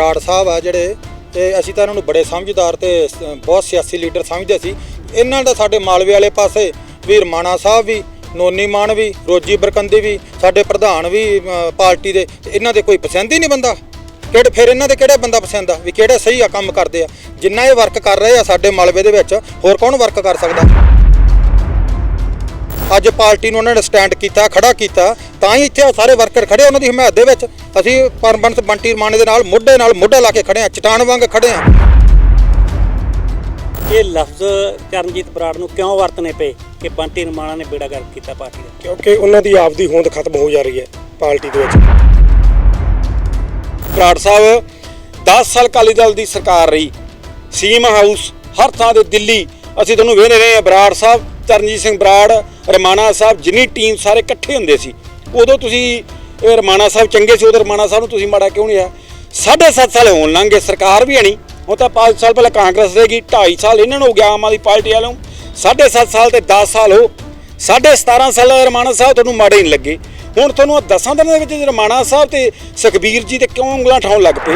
ਬਰਾੜ ਸਾਹਿਬ ਆ ਜਿਹੜੇ, ਤੇ ਅਸੀਂ ਤਾਂ ਇਹਨਾਂ ਨੂੰ ਬੜੇ ਸਮਝਦਾਰ ਤੇ ਬਹੁਤ ਸਿਆਸੀ ਲੀਡਰ ਸਮਝਦੇ ਸੀ। ਇਹਨਾਂ ਦਾ ਸਾਡੇ ਮਾਲਵੇ ਵਾਲੇ ਪਾਸੇ ਵੀਰ ਮਾਣਾ ਸਾਹਿਬ ਵੀ, ਨੋਨੀ ਮਾਨ ਵੀ, ਰੋਜੀ ਬਰਕੰਦੀ ਵੀ, ਸਾਡੇ ਪ੍ਰਧਾਨ ਵੀ ਪਾਰਟੀ ਦੇ ਇਹਨਾਂ ਦੇ ਕੋਈ ਪਸੰਦ ਹੀ ਨਹੀਂ ਬੰਦਾ। ਕਿਹੜੇ, ਫਿਰ ਇਹਨਾਂ ਦੇ ਕਿਹੜਾ ਬੰਦਾ ਪਸੰਦ ਆ ਵੀ ਕਿਹੜੇ ਸਹੀ ਆ ਕੰਮ ਕਰਦੇ ਆ? ਜਿੰਨਾ ਇਹ ਵਰਕ ਕਰ ਰਹੇ ਆ ਸਾਡੇ ਮਾਲਵੇ ਦੇ ਵਿੱਚ, ਹੋਰ ਕੌਣ ਵਰਕ ਕਰ ਸਕਦਾ? ਅੱਜ ਪਾਰਟੀ ਨੂੰ ਉਹਨਾਂ ਨੇ ਸਟੈਂਡ ਕੀਤਾ, ਖੜਾ ਕੀਤਾ ਤਾਂ ਹੀ ਇੱਥੇ ਸਾਰੇ ਵਰਕਰ ਖੜੇ ਉਹਨਾਂ ਦੀ ਹਮਾਇਤ ਦੇ ਵਿੱਚ। ਅਸੀਂ ਪਰਮਬੰਸ ਬੰਟੀ ਰਮਾਣੇ ਦੇ ਨਾਲ ਮੋਢੇ ਨਾਲ ਮੋਢਾ ਲਾ ਕੇ ਖੜੇ ਆ ਚਟਾਨ ਵਾਂਗ ਖੜੇ ਆ। ਇਹ ਲਫ਼ਜ਼ ਚਰਨਜੀਤ ਬਰਾੜ ਨੂੰ ਕਿਉਂ ਵਰਤਨੇ ਪਏ ਕਿ ਬੰਟੀ ਰਮਾਣਾ ਨੇ ਬੇੜਾ ਗਰਕ ਕੀਤਾ ਪਾਰਟੀ ਦਾ? ਕਿਉਂਕਿ ਉਹਨਾਂ ਦੀ ਆਪਦੀ ਹੋਂਦ ਖਤਮ ਹੋ ਜਾ ਰਹੀ ਹੈ ਪਾਰਟੀ ਦੇ ਵਿੱਚ। ਬਰਾੜ ਸਾਹਿਬ 10 ਸਾਲ ਅਕਾਲੀ ਦਲ ਦੀ ਸਰਕਾਰ ਰਹੀ। ਸੀਮ ਹਾਊਸ ਹਰ ਥਾਂ ਤੇ ਦਿੱਲੀ। ਅਸੀਂ ਤੁਹਾਨੂੰ ਵੇਖਦੇ ਰਹੇ ਹਾਂ ਬਰਾੜ ਸਾਹਿਬ ਚਰਨਜੀਤ ਸਿੰਘ ਬਰਾੜ ਰਮਾਣਾ ਸਾਹਿਬ ਜਿੰਨੀ ਟੀਮ ਸਾਰੇ ਇਕੱਠੇ ਹੁੰਦੇ ਸੀ। ਉਦੋਂ ਤੁਸੀਂ, ਇਹ ਰਮਾਣਾ ਸਾਹਿਬ ਚੰਗੇ ਸੀ, ਉਦੋਂ ਰਮਾਣਾ ਸਾਹਿਬ ਨੂੰ ਤੁਸੀਂ ਮਾੜਾ ਕਿਉਂ ਨਹੀਂ ਆ ਸਾਢੇ ਸੱਤ ਸਾਲ ਹੋਣ ਲੰਘੇ ਸਰਕਾਰ ਵੀ ਨਹੀਂ। ਹੁਣ ਤਾਂ 5 ਸਾਲ ਪਹਿਲਾਂ ਕਾਂਗਰਸ ਰਹੇਗੀ 2.5 ਸਾਲ ਇਹਨਾਂ ਨੂੰ ਹੋ ਗਿਆ, ਆਮ ਆਦਮੀ ਪਾਰਟੀ ਵਾਲਿਆਂ ਨੂੰ। ਸਾਢੇ ਸੱਤ ਸਾਲ ਤੇ 10 ਸਾਲ ਹੋ, ਸਾਢੇ 17 ਸਾਲ ਰਮਾਣਾ ਸਾਹਿਬ ਤੁਹਾਨੂੰ ਮਾੜੇ ਨਹੀਂ ਲੱਗੇ। ਹੁਣ ਤੁਹਾਨੂੰ ਉਹ 10 ਦਿਨਾਂ ਦੇ ਵਿੱਚ ਰਮਾਣਾ ਸਾਹਿਬ ਤੇ ਸੁਖਬੀਰ ਜੀ ਤੇ ਕਿਉਂ ਉਂਗਲਾਂ ਠਾਉਣ ਲੱਗ ਪਏ?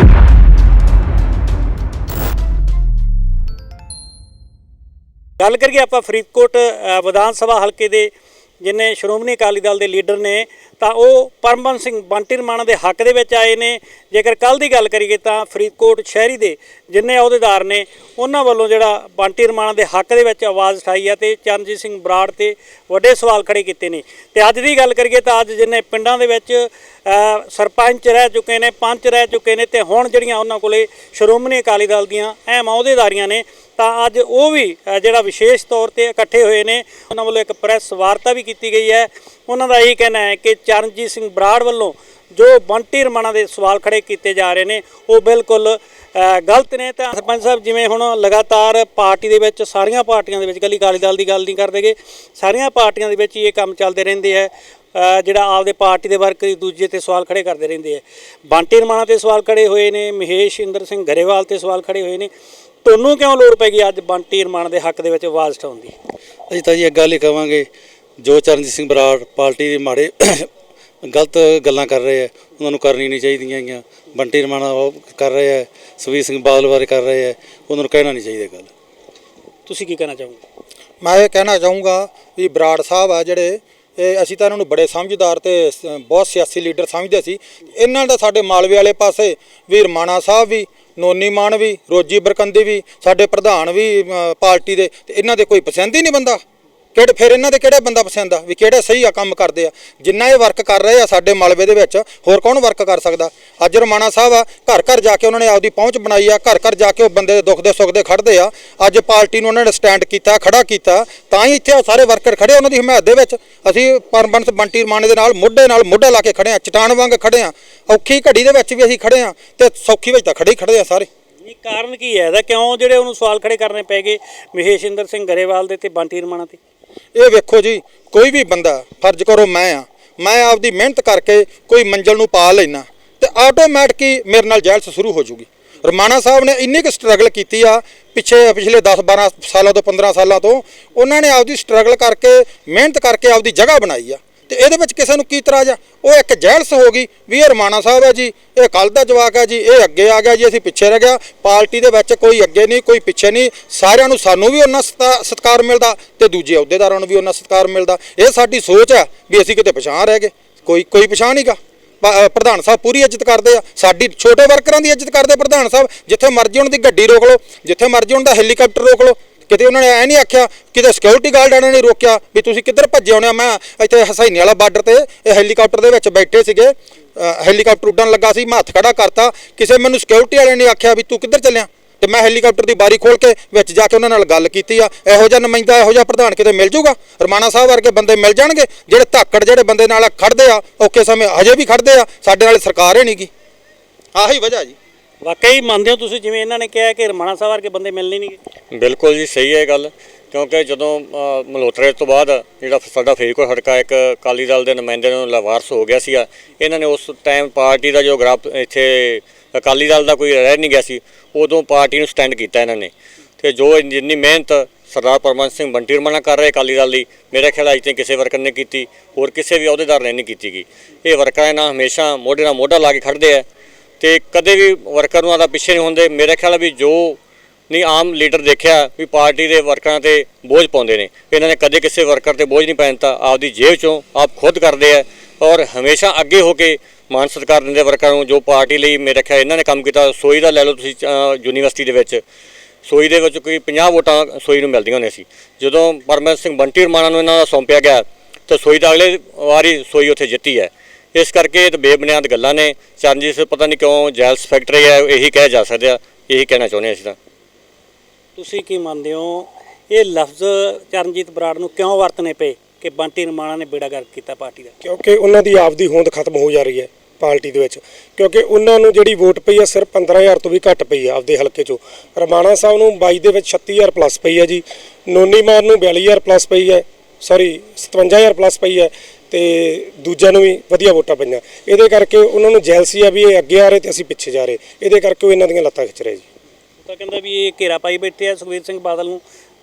ਗੱਲ ਕਰੀਏ ਆਪਾਂ ਫਰੀਦਕੋਟ ਵਿਧਾਨ ਸਭਾ ਹਲਕੇ ਦੇ ਜਿਨੇ ਸ਼੍ਰੋਮਣੀ ਅਕਾਲੀ ਦਲ ਦੇ ਲੀਡਰ ਨੇ, ਤਾਂ ਉਹ ਪਰਮਨ ਸਿੰਘ ਬੰਟੀ ਰਮਾਣਾ ਦੇ ਹੱਕ ਦੇ ਵਿੱਚ ਆਏ ਨੇ। ਜੇਕਰ ਕੱਲ ਦੀ ਗੱਲ ਕਰੀਏ ਤਾਂ ਫਰੀਦਕੋਟ ਸ਼ਹਿਰੀ ਦੇ ਜਿੰਨੇ ਅਹੁਦੇਦਾਰ ਨੇ, ਉਹਨਾਂ ਵੱਲੋਂ ਜਿਹੜਾ ਬੰਟੀ ਰਮਾਣਾ ਦੇ ਹੱਕ ਦੇ ਵਿੱਚ ਆਵਾਜ਼ ਉਠਾਈ ਆ ਤੇ ਚਰਨਜੀਤ ਸਿੰਘ ਬਰਾੜ ਤੇ ਵੱਡੇ ਸਵਾਲ ਖੜੇ ਕੀਤੇ ਨੇ। ਤੇ ਅੱਜ ਦੀ ਗੱਲ ਕਰੀਏ ਤਾਂ ਅੱਜ ਜਿੰਨੇ ਪਿੰਡਾਂ ਦੇ ਵਿੱਚ ਸਰਪੰਚ ਰਹਿ ਚੁੱਕੇ ਨੇ, ਪੰਚ ਰਹਿ ਚੁੱਕੇ ਨੇ ਤੇ ਹੁਣ ਜਿਹੜੀਆਂ ਉਹਨਾਂ ਕੋਲੇ ਸ਼੍ਰੋਮਣੀ ਅਕਾਲੀ ਦਲ ਦੀਆਂ ਅਹਿਮ ਅਹੁਦੇਦਾਰੀਆਂ ਨੇ, ਤਾਂ ਅੱਜ ਉਹ ਵੀ ਜਿਹੜਾ ਵਿਸ਼ੇਸ਼ ਤੌਰ ਤੇ ਇਕੱਠੇ ਹੋਏ ਨੇ, ਉਹਨਾਂ ਵੱਲੋਂ ਇੱਕ ਪ੍ਰੈਸ ਵਾਰਤਾ ਵੀ ਕੀਤੀ ਗਈ ਹੈ। ਉਹਨਾਂ ਦਾ ਇਹੀ ਕਹਿਣਾ ਹੈ ਕਿ ਚਰਨਜੀਤ ਸਿੰਘ ਬਰਾੜ ਵੱਲੋਂ ਜੋ ਬੰਟੀ ਰਮਾਣਾ ਦੇ ਸਵਾਲ ਖੜੇ ਕੀਤੇ ਜਾ ਰਹੇ ਨੇ, ਉਹ ਬਿਲਕੁਲ ਗਲਤ ਨੇ। ਤਾਂ ਸਰਪੰਚ ਸਾਹਿਬ, ਜਿਵੇਂ ਹੁਣ ਲਗਾਤਾਰ ਪਾਰਟੀ ਦੇ ਵਿੱਚ ਸਾਰੀਆਂ ਪਾਰਟੀਆਂ ਦੇ ਵਿੱਚ, ਕੱਲੀ ਅਕਾਲੀ ਦਲ ਦੀ ਗੱਲ ਨਹੀਂ ਕਰਦੇਗੇ ਸਾਰੀਆਂ ਪਾਰਟੀਆਂ ਦੇ ਵਿੱਚ ਹੀ ਇਹ ਕੰਮ ਚੱਲਦੇ ਰਹਿੰਦੇ ਆ ਜਿਹੜਾ ਆਪਦੇ ਪਾਰਟੀ ਦੇ ਵਰਕਰ ਇੱਕ ਦੂਜੇ ਤੇ ਸਵਾਲ ਖੜੇ ਕਰਦੇ ਰਹਿੰਦੇ ਆ। ਬੰਟੀ ਰਮਾਣਾ ਤੇ ਸਵਾਲ ਖੜੇ ਹੋਏ ਨੇ ਮਹੇਸ਼ ਇੰਦਰ ਸਿੰਘ ਗਰੇਵਾਲ ਤੇ ਸਵਾਲ ਖੜੇ ਹੋਏ ਨੇ। ਤੁਹਾਨੂੰ ਕਿਉਂ ਲੋੜ ਪੈ ਗਈ ਅੱਜ ਬੰਟੀ ਰਮਾਣਾ ਦੇ ਹੱਕ ਦੇ ਵਿੱਚ ਆਵਾਜ਼ ਉਠਾਉਣ ਦੀ? ਅਸੀਂ ਤਾਂ ਜੀ ਇੱਕ ਗੱਲ ਹੀ ਕਵਾਂਗੇ ਜੋ ਚਰਨਜੀਤ ਸਿੰਘ ਬਰਾੜ ਪਾਰਟੀ ਦੇ ਮਾੜੇ ਗਲਤ ਗੱਲਾਂ ਕਰ ਰਹੇ ਆ ਉਹਨਾਂ ਨੂੰ ਕਰਨੀ ਨਹੀਂ ਚਾਹੀਦੀਆਂ ਹੈਗੀਆਂ। ਬੰਟੀ ਰਮਾਣਾ ਉਹ ਕਰ ਰਹੇ ਆ ਸੁਖਬੀਰ ਸਿੰਘ ਬਾਦਲ ਬਾਰੇ ਕਰ ਰਹੇ ਆ ਉਹਨਾਂ ਨੂੰ ਕਹਿਣਾ ਨਹੀਂ ਚਾਹੀਦਾ ਗੱਲ। ਤੁਸੀਂ ਕੀ ਕਹਿਣਾ ਚਾਹੋਗੇ? ਮੈਂ ਇਹ ਕਹਿਣਾ ਚਾਹੂੰਗਾ ਵੀ ਬਰਾੜ ਸਾਹਿਬ ਆ ਜਿਹੜੇ ਅਸੀਂ ਤਾਂ ਇਹਨਾਂ ਨੂੰ ਬੜੇ ਸਮਝਦਾਰ ਤੇ ਬਹੁਤ ਸਿਆਸੀ ਲੀਡਰ ਸਮਝਦੇ ਸੀ। ਇਹਨਾਂ ਦਾ ਸਾਡੇ ਮਾਲਵੇ ਵਾਲੇ ਪਾਸੇ ਵੀਰ ਮਾਣਾ ਸਾਹਿਬ ਵੀ, ਨੋਨੀ ਮਾਨ ਵੀ, ਰੋਜੀ ਬਰਕੰਦੀ ਵੀ, ਸਾਡੇ ਪ੍ਰਧਾਨ ਵੀ ਪਾਰਟੀ ਦੇ, ਤੇ ਇਹਨਾਂ ਦੇ ਕੋਈ ਪਸੰਦ ਹੀ ਨਹੀਂ ਬੰਦਾ। ਕਿਹੜੇ ਫਿਰ ਇਹਨਾਂ ਦੇ ਕਿਹੜਾ ਬੰਦਾ ਪਸੰਦ ਆ ਵੀ ਕਿਹੜੇ ਸਹੀ ਆ ਕੰਮ ਕਰਦੇ ਆ? ਜਿੰਨਾ ਇਹ ਵਰਕ ਕਰ ਰਹੇ ਆ ਸਾਡੇ ਮਾਲਵੇ ਦੇ ਵਿੱਚ, ਹੋਰ ਕੌਣ ਵਰਕ ਕਰ ਸਕਦਾ? ਅੱਜ ਰਮਾਣਾ ਸਾਹਿਬ ਆ, ਘਰ ਘਰ ਜਾ ਕੇ ਉਹਨਾਂ ਨੇ ਆਪਦੀ ਪਹੁੰਚ ਬਣਾਈ ਆ, ਘਰ ਘਰ ਜਾ ਕੇ ਉਹ ਬੰਦੇ ਦੇ ਦੁੱਖ ਦੇ ਸੁੱਖ ਦੇ ਖੜਦੇ ਆ। ਅੱਜ ਪਾਰਟੀ ਨੂੰ ਉਹਨਾਂ ਨੇ ਸਟੈਂਡ ਕੀਤਾ, ਖੜਾ ਕੀਤਾ, ਤਾਂ ਹੀ ਇੱਥੇ ਉਹ ਸਾਰੇ ਵਰਕਰ ਖੜੇ ਉਹਨਾਂ ਦੀ ਹਮਾਇਤ ਦੇ ਵਿੱਚ। ਅਸੀਂ ਪਰਮਬੰਸ ਬੰਟੀ ਰਮਾਣੇ ਦੇ ਨਾਲ, ਮੋਢੇ ਨਾਲ ਮੋਢਾ ਲਾ ਕੇ ਖੜੇ ਆ, ਚਟਾਨ ਵਾਂਗ ਖੜੇ ਆ। ਔਖੀ ਘੜੀ ਦੇ ਵਿੱਚ ਵੀ ਅਸੀਂ ਖੜੇ ਆ ਤੇ ਸੌਖੀ ਵਿੱਚ ਤਾਂ ਖੜੇ ਹੀ ਖੜੇ ਆ ਸਾਰੇ। ਇਹ ਕਾਰਨ ਕੀ ਹੈ? ਇਹਦਾ ਕਿਉਂ ਜਿਹੜੇ ਉਹਨੂੰ ਸਵਾਲ ਖੜੇ ਕਰਨੇ ਪੈ ਗਏ ਮਹੇਸ਼ ਇੰਦਰ ਸਿੰਘ ਗਰੇਵਾਲ ਦੇ ਤੇ ਬੰਟੀ ਰਮਾਣਾ ਤੇ? ਇਹ ਵੇਖੋ ਜੀ, ਕੋਈ ਵੀ ਬੰਦਾ, ਫਰਜ਼ ਕਰੋ ਮੈਂ ਆ, ਮੈਂ ਆਪਦੀ ਮਿਹਨਤ ਕਰਕੇ ਕੋਈ ਮੰਜ਼ਲ ਨੂੰ ਪਾ ਲੈਣਾ ਤੇ ਆਟੋਮੈਟਿਕ ਹੀ ਮੇਰੇ ਨਾਲ ਜੈਲਸ ਸ਼ੁਰੂ ਹੋ ਜੂਗੀ। ਰਮਾਣਾ ਸਾਹਿਬ ਨੇ ਇੰਨੀ ਕੁ ਸਟਰਗਲ ਕੀਤੀ ਆ, ਪਿੱਛੇ, ਪਿਛਲੇ 10 12 ਸਾਲਾਂ ਤੋਂ 15 ਸਾਲਾਂ ਤੋਂ, ਉਹਨਾਂ ਨੇ ਆਪਦੀ ਸਟਰਗਲ ਕਰਕੇ, ਮਿਹਨਤ ਕਰਕੇ ਆਪਦੀ ਜਗ੍ਹਾ ਬਣਾਈ ਆ। ਤੇ ਇਹਦੇ ਵਿੱਚ ਕਿਸੇ ਨੂੰ ਕੀ ਤਰਾਜ ਆ? ਉਹ ਇੱਕ ਜੈਲਸ ਹੋ ਗਈ। ਵੀ ਇਹ ਰਮਾਣਾ ਸਾਹਿਬ ਹੈ ਜੀ, ਇਹ ਕੱਲ ਦਾ ਜਵਾਕ ਹੈ ਜੀ, ਇਹ ਅੱਗੇ ਆ ਗਿਆ ਜੀ, ਅਸੀਂ ਪਿੱਛੇ ਰਹਿ ਗਿਆ। ਪਾਰਟੀ ਦੇ ਵਿੱਚ ਕੋਈ ਅੱਗੇ ਨਹੀਂ, ਕੋਈ ਪਿੱਛੇ ਨਹੀਂ। ਸਾਰਿਆਂ ਨੂੰ ਸਾਨੂੰ ਵੀ ਉਹਨਾਂ ਸਤਾ- ਸਤਿਕਾਰ ਮਿਲਦਾ ਤੇ ਦੂਜੇ ਅਹੁਦੇਦਾਰਾਂ ਨੂੰ ਵੀ ਉਹਨਾਂ ਸਤਿਕਾਰ ਮਿਲਦਾ। ਇਹ ਸਾਡੀ ਸੋਚ ਹੈ ਵੀ ਅਸੀਂ ਕਿਤੇ ਪਛਾਣ ਰਹਿ ਗਏ। ਕੋਈ ਕੋਈ ਪਛਾਣ ਨਹੀਂਗਾ ਪ੍ਰਧਾਨ ਸਾਹਿਬ ਪੂਰੀ ਇੱਜ਼ਤ ਕਰਦੇ ਆ। ਸਾਡੀ ਛੋਟੇ ਵਰਕਰਾਂ ਦੀ ਇੱਜ਼ਤ ਕਰਦੇ ਪ੍ਰਧਾਨ ਸਾਹਿਬ। ਜਿੱਥੇ ਮਰਜ਼ੀ ਉਹਨਾਂ ਦੀ ਗੱਡੀ ਰੋਕ ਲਓ, ਜਿੱਥੇ ਮਰਜ਼ੀ ਉਹਨਾਂ ਦਾ ਹੈਲੀਕਾਪਟਰ ਰੋਕ ਲਓ। ਕਿਤੇ ਉਹਨਾਂ ਨੇ ਐ ਨਹੀਂ ਆਖਿਆ, ਕਿਤੇ ਸਿਕਿਉਰਿਟੀ ਗਾਰਡ ਨੇ ਰੋਕਿਆ ਵੀ ਤੁਸੀਂ ਕਿੱਧਰ ਭੱਜੇ ਹੋਣੇ ਆ ਮੈਂ ਇੱਥੇ ਹਸੈਨੀ ਵਾਲਾ ਬਾਰਡਰ ਤੇ, ਇਹ ਹੈਲੀਕਾਪਟਰ ਦੇ ਵਿੱਚ ਬੈਠੇ ਸੀਗੇ। ਹੈਲੀਕਾਪਟਰ ਉੱਡਣ ਲੱਗਾ ਸੀ, ਮੈਂ ਹੱਥ ਖੜਾ ਕਰਤਾ। ਕਿਸੇ ਮੈਨੂੰ ਸਿਕਿਉਰਿਟੀ ਵਾਲੇ ਨੇ ਆਖਿਆ ਵੀ ਤੂੰ ਕਿੱਧਰ ਚੱਲਿਆ? ਤੇ ਮੈਂ ਹੈਲੀਕਾਪਟਰ ਦੀ ਬਾਰੀ ਖੋਲ ਕੇ ਵਿੱਚ ਜਾ ਕੇ ਉਹਨਾਂ ਨਾਲ ਗੱਲ ਕੀਤੀ ਆ। ਇਹੋ ਜਿਹਾ ਨੁਮਾਇੰਦਾ, ਇਹੋ ਜਿਹਾ ਪ੍ਰਧਾਨ ਕਿਤੇ ਮਿਲ ਜਾਊਗਾ ਰਮਾਣਾ ਸਾਹਿਬ ਵਰਗੇ ਬੰਦੇ ਮਿਲ ਜਾਣਗੇ? ਜਿਹੜੇ ਧਾਕੜ ਜਿਹੜੇ ਬੰਦੇ ਨਾਲ ਖੜਦੇ ਆ, ਔਖੇ ਸਮੇਂ ਹਜੇ ਵੀ ਖੜਦੇ ਆ, ਸਾਡੇ ਨਾਲ ਸਰਕਾਰ ਹੀ ਨਹੀਂਗੀ ਆਹੀ ਵਜ੍ਹਾ ਜੀ। ਵਾਕਈ ਮੰਨਦੇ ਹੋ ਤੁਸੀਂ ਜਿਵੇਂ ਇਹਨਾਂ ਨੇ ਕਿਹਾ ਕਿ ਰਮਾਣਾ ਸਾਹਿਬ ਵਰਗੇ ਬੰਦੇ ਮਿਲਣੇ ਨਹੀਂ ਬਿਲਕੁਲ ਜੀ ਸਹੀ ਹੈ ਗੱਲ ਕਿਉਂਕਿ ਜਦੋਂ ਅ, ਮਲਹੋਤਰੇ ਤੋਂ ਬਾਅਦ ਜਿਹੜਾ ਸਾਡਾ ਫਰੀਦਕੋਟ ਹੜਕਾ ਇੱਕ ਅਕਾਲੀ ਦਲ ਦੇ ਨੁਮਾਇੰਦੇ ਨੂੰ ਲਵਾਰਸ ਹੋ ਗਿਆ ਸੀਗਾ ਇਹਨਾਂ ਨੇ ਉਸ ਟਾਈਮ ਪਾਰਟੀ ਦਾ ਜੋ ਗਰਾਫ ਇੱਥੇ ਅਕਾਲੀ ਦਲ ਦਾ ਕੋਈ ਰਹਿ ਨਹੀਂ ਗਿਆ ਸੀ ਉਦੋਂ ਪਾਰਟੀ ਨੂੰ ਸਟੈਂਡ ਕੀਤਾ ਇਹਨਾਂ ਨੇ। ਤੇ ਜੋ ਜਿੰਨੀ ਮਿਹਨਤ ਸਰਦਾਰ ਪਰਮਨ ਸਿੰਘ ਬੰਟੀ ਰਮਣਾ ਕਰ ਰਹੇ ਅਕਾਲੀ ਦਲ ਦੀ ਮੇਰੇ ਖਿਆਲ ਅਜੇ ਤੱਕ ਕਿਸੇ ਵਰਕਰ ਨੇ ਕੀਤੀ ਹੋਰ ਕਿਸੇ ਵੀ ਅਹੁਦੇਦਾਰ ਨੇ ਨਹੀਂ ਕੀਤੀ ਗਈ ਇਹ ਵਰਕਰਾਂ ਨਾਲ ਹਮੇਸ਼ਾ ਮੋਢੇ ਨਾਲ ਮੋਢਾ ਲਾ ਕੇ ਖੜਦੇ ਆ ਤੇ ਕਦੇ ਵੀ ਵਰਕਰ ਨੂੰ ਆਦਾ ਪਿੱਛੇ ਨਹੀਂ ਹੁੰਦੇ। ਮੇਰੇ ਖਿਆਲ ਵੀ ਜੋ ਨਹੀਂ ਆਮ ਲੀਡਰ ਦੇਖਿਆ ਵੀ ਪਾਰਟੀ ਦੇ ਵਰਕਰਾਂ ਤੇ ਬੋਝ ਪਾਉਂਦੇ ਨੇ। ਇਹਨਾਂ ਨੇ ਕਦੇ ਕਿਸੇ ਵਰਕਰ ਤੇ ਬੋਝ ਨਹੀਂ ਪੈਂਤਾ ਆਪਦੀ ਜੇਬ ਚੋਂ ਆਪ ਖੁਦ ਕਰਦੇ ਆ ਔਰ ਹਮੇਸ਼ਾ ਅੱਗੇ ਹੋ ਕੇ ਮਾਨ ਸਤਿਕਾਰ ਦਿੰਦੇ ਵਰਕਰਾਂ ਨੂੰ। ਜੋ ਪਾਰਟੀ ਲਈ ਮੇਰੇ ਖਿਆਲ ਇਹਨਾਂ ਨੇ ਕੰਮ ਕੀਤਾ, ਸੋਈ ਦਾ ਲੈ ਲਓ ਤੁਸੀਂ ਯੂਨੀਵਰਸਿਟੀ ਦੇ ਵਿੱਚ। ਸੋਈ ਦੇ ਵਿੱਚ ਕੋਈ 50 ਵੋਟਾਂ ਸੋਈ ਨੂੰ ਮਿਲਦੀਆਂ ਨੇ ਸੀ। ਜਦੋਂ ਪਰਮੇਸ਼ ਸਿੰਘ ਬੰਟੀ ਰਮਾਣਾ ਨੂੰ ਇਹਨਾਂ ਦਾ ਸੌਂਪਿਆ ਗਿਆ, ਤਾਂ ਸੋਈ ਦਾ ਅਗਲੇ ਵਾਰੀ ਸੋਈ ਉੱਥੇ ਜਿੱਤੀ ਹੈ। ਇਸ ਕਰਕੇ ਇਹ ਤਾਂ ਬੇਬੁਨਿਆਦ ਗੱਲਾਂ ਨੇ। ਚਰਨਜੀਤ ਸਿੰਘ ਪਤਾ ਨਹੀਂ ਕਿਉਂ ਜੈਲਸ ਫੈਕਟਰੀ ਹੈ ਇਹੀ ਕਹਿ ਜਾ ਸਕਦੇ ਆ ਇਹੀ ਕਹਿਣਾ ਚਾਹੁੰਦੇ ਅਸੀਂ ਤਾਂ। ਤੁਸੀਂ ਕੀ ਮੰਨਦੇ ਹੋ? ਇਹ ਲਫ਼ਜ਼ ਚਰਨਜੀਤ ਬਰਾੜ ਨੂੰ ਕਿਉਂ ਵਰਤਨੇ ਪਏ ਕਿ ਬੰਟੀ ਰਮਾਣਾ ਨੇ ਬੇੜਾ ਗਰਕ ਕੀਤਾ ਪਾਰਟੀ ਦਾ? ਕਿਉਂਕਿ ਉਹਨਾਂ ਦੀ ਆਪਦੀ ਹੋਂਦ ਖਤਮ ਹੋ ਜਾ ਰਹੀ ਹੈ ਪਾਰਟੀ ਦੇ ਵਿੱਚ। ਕਿਉਂਕਿ ਉਹਨਾਂ ਨੂੰ ਜਿਹੜੀ ਵੋਟ ਪਈ ਹੈ ਸਿਰਫ 15000 ਤੋਂ ਵੀ ਘੱਟ ਪਈ ਹੈ ਆਪਦੇ ਹਲਕੇ 'ਚੋਂ। ਰਮਾਣਾ ਸਾਹਿਬ ਨੂੰ 22 ਦੇ ਵਿੱਚ 36000 ਪਲੱਸ ਪਈ ਹੈ ਜੀ। ਨੋਨੀ ਮਾਨ ਨੂੰ 42000 ਪਲੱਸ ਪਈ ਹੈ ਸੌਰੀ 57000 ਪਲੱਸ ਪਈ ਹੈ। ਤੇ ਦੂਜਿਆਂ ਨੂੰ ਵੀ ਵਧੀਆ ਵੋਟਾਂ ਪਈਆਂ। ਇਹਦੇ ਕਰਕੇ ਉਹਨਾਂ ਨੂੰ ਜੈਲਸੀ ਆ ਵੀ ਇਹ ਅੱਗੇ ਆ ਰਹੇ ਤੇ ਅਸੀਂ ਪਿੱਛੇ ਜਾ ਰਹੇ। ਇਹਦੇ ਕਰਕੇ ਉਹ ਇਹਨਾਂ ਦੀਆਂ ਲੱਤਾਂ ਖਿੱਚ ਰਹੇ ਜੀ। ਉਹ ਤਾਂ ਕਹਿੰਦਾ ਵੀ ਇਹ ਘੇਰਾ ਪਾਈ ਬੈਠੇ ਆ ਸੁਖਬੀਰ ਸਿੰਘ ਬਾਦਲ ਨੂੰ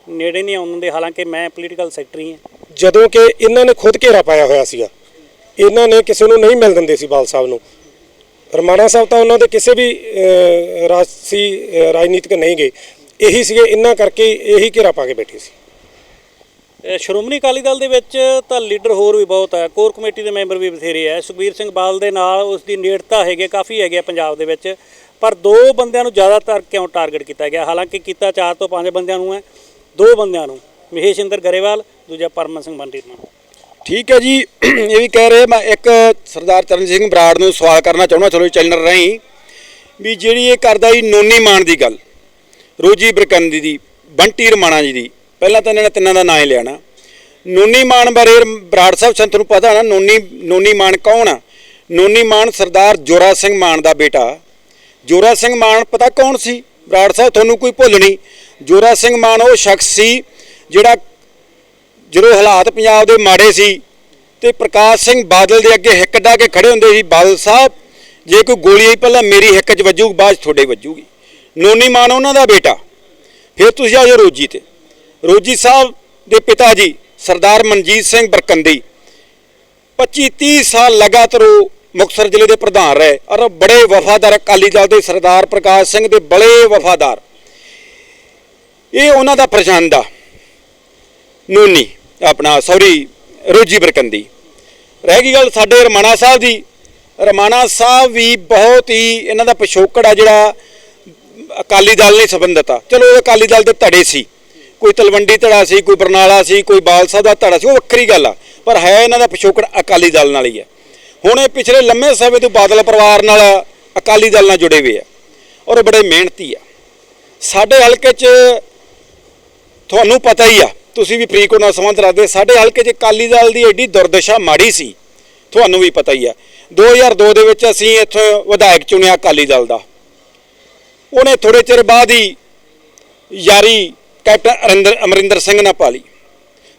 ਨੇੜੇ ਨਹੀਂ ਆਉਣ ਦਿੰਦੇ। ਹਾਲਾਂਕਿ ਮੈਂ ਪੋਲੀਟੀਕਲ ਸੈਕਟਰੀ ਹਾਂ। ਜਦੋਂ ਕਿ ਇਹਨਾਂ ਨੇ ਖੁਦ ਘੇਰਾ ਪਾਇਆ ਹੋਇਆ ਸੀਗਾ। ਇਹਨਾਂ ਨੇ ਕਿਸੇ ਨੂੰ ਨਹੀਂ ਮਿਲ ਦਿੰਦੇ ਸੀ ਬਾਲ ਸਾਹਿਬ ਨੂੰ। ਰਮਾਣਾ ਸਾਹਿਬ ਤਾਂ ਉਹਨਾਂ ਦੇ ਕਿਸੇ ਵੀ ਰਾਜਸੀ ਰਾਜਨੀਤਿਕ ਨਹੀਂ ਗਏ। ਇਹੀ ਸੀਗੇ ਇਹਨਾਂ ਕਰਕੇ ਇਹੀ ਘੇਰਾ ਪਾ ਕੇ ਬੈਠੇ ਸੀ। ਸ਼੍ਰੋਮਣੀ ਅਕਾਲੀ ਦਲ ਦੇ ਵਿੱਚ ਤਾਂ ਲੀਡਰ ਹੋਰ ਵੀ ਬਹੁਤ ਹੈ ਕੋਰ ਕਮੇਟੀ ਦੇ ਮੈਂਬਰ ਵੀ ਬਥੇਰੇ ਹੈ ਸੁਖਬੀਰ ਸਿੰਘ ਬਾਦਲ ਦੇ ਨਾਲ ਉਸ ਦੀ ਨੇੜਤਾ ਹੈਗੇ ਕਾਫੀ ਹੈਗੇ ਆ ਪੰਜਾਬ ਦੇ ਵਿੱਚ। ਪਰ ਦੋ ਬੰਦਿਆਂ ਨੂੰ ਜ਼ਿਆਦਾਤਰ ਕਿਉਂ ਟਾਰਗੇਟ ਕੀਤਾ ਗਿਆ? ਹਾਲਾਂਕਿ ਕੀਤਾ ਚਾਰ ਤੋਂ ਪੰਜ ਬੰਦਿਆਂ ਨੂੰ ਹੈ। ਦੋ ਬੰਦਿਆਂ ਨੂੰ, ਮਹੇਸ਼ ਇੰਦਰ ਗਰੇਵਾਲ, ਦੂਜਾ ਪਰਮਨ ਸਿੰਘ ਬੰਟੀ ਨੂੰ ਠੀਕ ਹੈ ਜੀ। ਇਹ ਵੀ ਕਹਿ ਰਹੇ ਮੈਂ ਇੱਕ ਸਰਦਾਰ ਚਰਨਜੀਤ ਸਿੰਘ ਬਰਾੜ ਨੂੰ ਸਵਾਲ ਕਰਨਾ ਚਾਹੁੰਦਾ, ਚਲੋ ਚੈਨਲ ਰਾਹੀਂ, ਵੀ ਜਿਹੜੀ ਇਹ ਕਰਦਾ ਜੀ, ਨੋਨੀ ਮਾਨ ਦੀ ਗੱਲ, ਰੋਜੀ ਬਰਕੰਦੀ ਦੀ, ਬੰਟੀ ਰਮਾਣਾ ਜੀ ਦੀ। ਪਹਿਲਾਂ ਤਾਂ ਇਹਨਾਂ ਨੇ ਤਿੰਨਾਂ ਦਾ ਨਾਂ ਹੀ ਲਿਆਣਾ। ਨੋਨੀ ਮਾਨ ਬਾਰੇ ਬਰਾੜ ਸਾਹਿਬ ਸੰਤ ਨੂੰ ਪਤਾ ਨਾ, ਨੋਨੀ ਨੋਨੀ ਮਾਨ ਕੌਣ ਆ? ਨੋਨੀ ਮਾਨ ਸਰਦਾਰ ਜੋਰਾ ਸਿੰਘ ਮਾਨ ਦਾ ਬੇਟਾ। ਜੋਰਾ ਸਿੰਘ ਮਾਨ ਪਤਾ ਕੌਣ ਸੀ? ਬਰਾੜ ਸਾਹਿਬ, ਤੁਹਾਨੂੰ ਕੋਈ ਭੁੱਲ ਨਹੀਂ। ਜੋਰਾ ਸਿੰਘ ਮਾਨ ਉਹ ਸ਼ਖਸ ਸੀ, ਜਿਹੜਾ ਜਦੋਂ ਹਾਲਾਤ ਪੰਜਾਬ ਦੇ ਮਾੜੇ ਸੀ ਤੇ ਪ੍ਰਕਾਸ਼ ਸਿੰਘ ਬਾਦਲ ਦੇ ਅੱਗੇ ਹਿੱਕ ਡਾ ਕੇ ਖੜੇ ਹੁੰਦੇ ਸੀ। ਬਾਦਲ ਸਾਹਿਬ, ਜੇ ਕੋਈ ਗੋਲੀ ਆਈ ਪਹਿਲਾਂ ਮੇਰੀ ਹਿੱਕ 'ਚ ਵੱਜੂ ਬਾਅਦ 'ਚ ਤੁਹਾਡੇ ਵੱਜੂਗੀ। ਨੋਨੀ ਮਾਨ ਉਹਨਾਂ ਦਾ ਬੇਟਾ। ਫਿਰ ਤੁਸੀਂ ਆ ਜਾਓ ਰੋਜੀ ਤੇ। ਰੋਜੀ ਸਾਹਿਬ ਦੇ ਪਿਤਾ ਜੀ, ਸਰਦਾਰ ਮਨਜੀਤ ਸਿੰਘ ਬਰਕੰਦੀ। 25 30 ਸਾਲ ਲਗਾਤਾਰ ਉਹ ਮੁਕਤਸਰ ਜ਼ਿਲ੍ਹੇ ਦੇ ਪ੍ਰਧਾਨ ਰਹੇ ਔਰ ਬੜੇ ਵਫਾਦਾਰ, ਅਕਾਲੀ ਦਲ ਦੇ ਸਰਦਾਰ ਪ੍ਰਕਾਸ਼ ਸਿੰਘ ਦੇ ਬੜੇ ਵਫਾਦਾਰ। ਇਹ ਉਹਨਾਂ ਦਾ ਪ੍ਰਚੰਡ ਆ ਨੂਨੀ ਆਪਣਾ, ਸੌਰੀ, ਰੋਜੀ ਬਰਕੰਦੀ। ਰਹਿ ਗਈ ਗੱਲ ਸਾਡੇ ਰਮਾਣਾ ਸਾਹਿਬ ਦੀ। ਰਮਾਣਾ ਸਾਹਿਬ ਵੀ ਬਹੁਤ ਹੀ ਇਹਨਾਂ ਦਾ ਪਿਛੋਕੜ ਆ ਜਿਹੜਾ ਅਕਾਲੀ ਦਲ ਨੇ ਸੰਬੰਧਿਤ ਆ। ਚਲੋ, ਇਹ ਅਕਾਲੀ ਦਲ ਦੇ ਧੜੇ ਸੀ। ਕੋਈ ਤਲਵੰਡੀ ਧੜਾ ਸੀ, ਕੋਈ ਬਰਨਾਲਾ ਸੀ, ਕੋਈ ਬਾਲਸਾ ਦਾ ਧੜਾ ਸੀ, ਉਹ ਵੱਖਰੀ ਗੱਲ ਆ। ਪਰ ਹੈ ਇਹਨਾਂ ਦਾ ਪਿਛੋਕੜ ਅਕਾਲੀ ਦਲ ਨਾਲ ਹੀ ਹੈ ਹੁਣ ਇਹ ਪਿਛਲੇ ਲੰਮੇ ਸਮੇਂ ਤੋਂ ਬਾਦਲ ਪਰਿਵਾਰ ਨਾਲ ਅਕਾਲੀ ਦਲ ਨਾਲ ਜੁੜੇ ਹੋਏ ਆ ਔਰ ਇਹ ਬੜੇ ਮਿਹਨਤੀ ਆ। ਸਾਡੇ ਹਲਕੇ 'ਚ ਤੁਹਾਨੂੰ ਪਤਾ ਹੀ ਆ, ਤੁਸੀਂ ਵੀ ਫਰੀਦਕੋਟ ਨਾਲ ਸੰਬੰਧ ਰੱਖਦੇ, ਸਾਡੇ ਹਲਕੇ 'ਚ ਅਕਾਲੀ ਦਲ ਦੀ ਐਡੀ ਦੁਰਦਸ਼ਾ ਮਾੜੀ ਸੀ, ਤੁਹਾਨੂੰ ਵੀ ਪਤਾ ਹੀ ਆ। 2002 ਦੇ ਵਿੱਚ ਅਸੀਂ ਇੱਥੋਂ ਵਿਧਾਇਕ ਚੁਣਿਆ ਅਕਾਲੀ ਦਲ ਦਾ। ਉਹਨੇ ਥੋੜੇ ਚਿਰ ਬਾਅਦ ਹੀ ਯਾਰੀ ਕੈਪਟਨ ਅਰਿੰਦਰ ਅਮਰਿੰਦਰ ਸਿੰਘ ਨਾਲ ਪਾਲੀ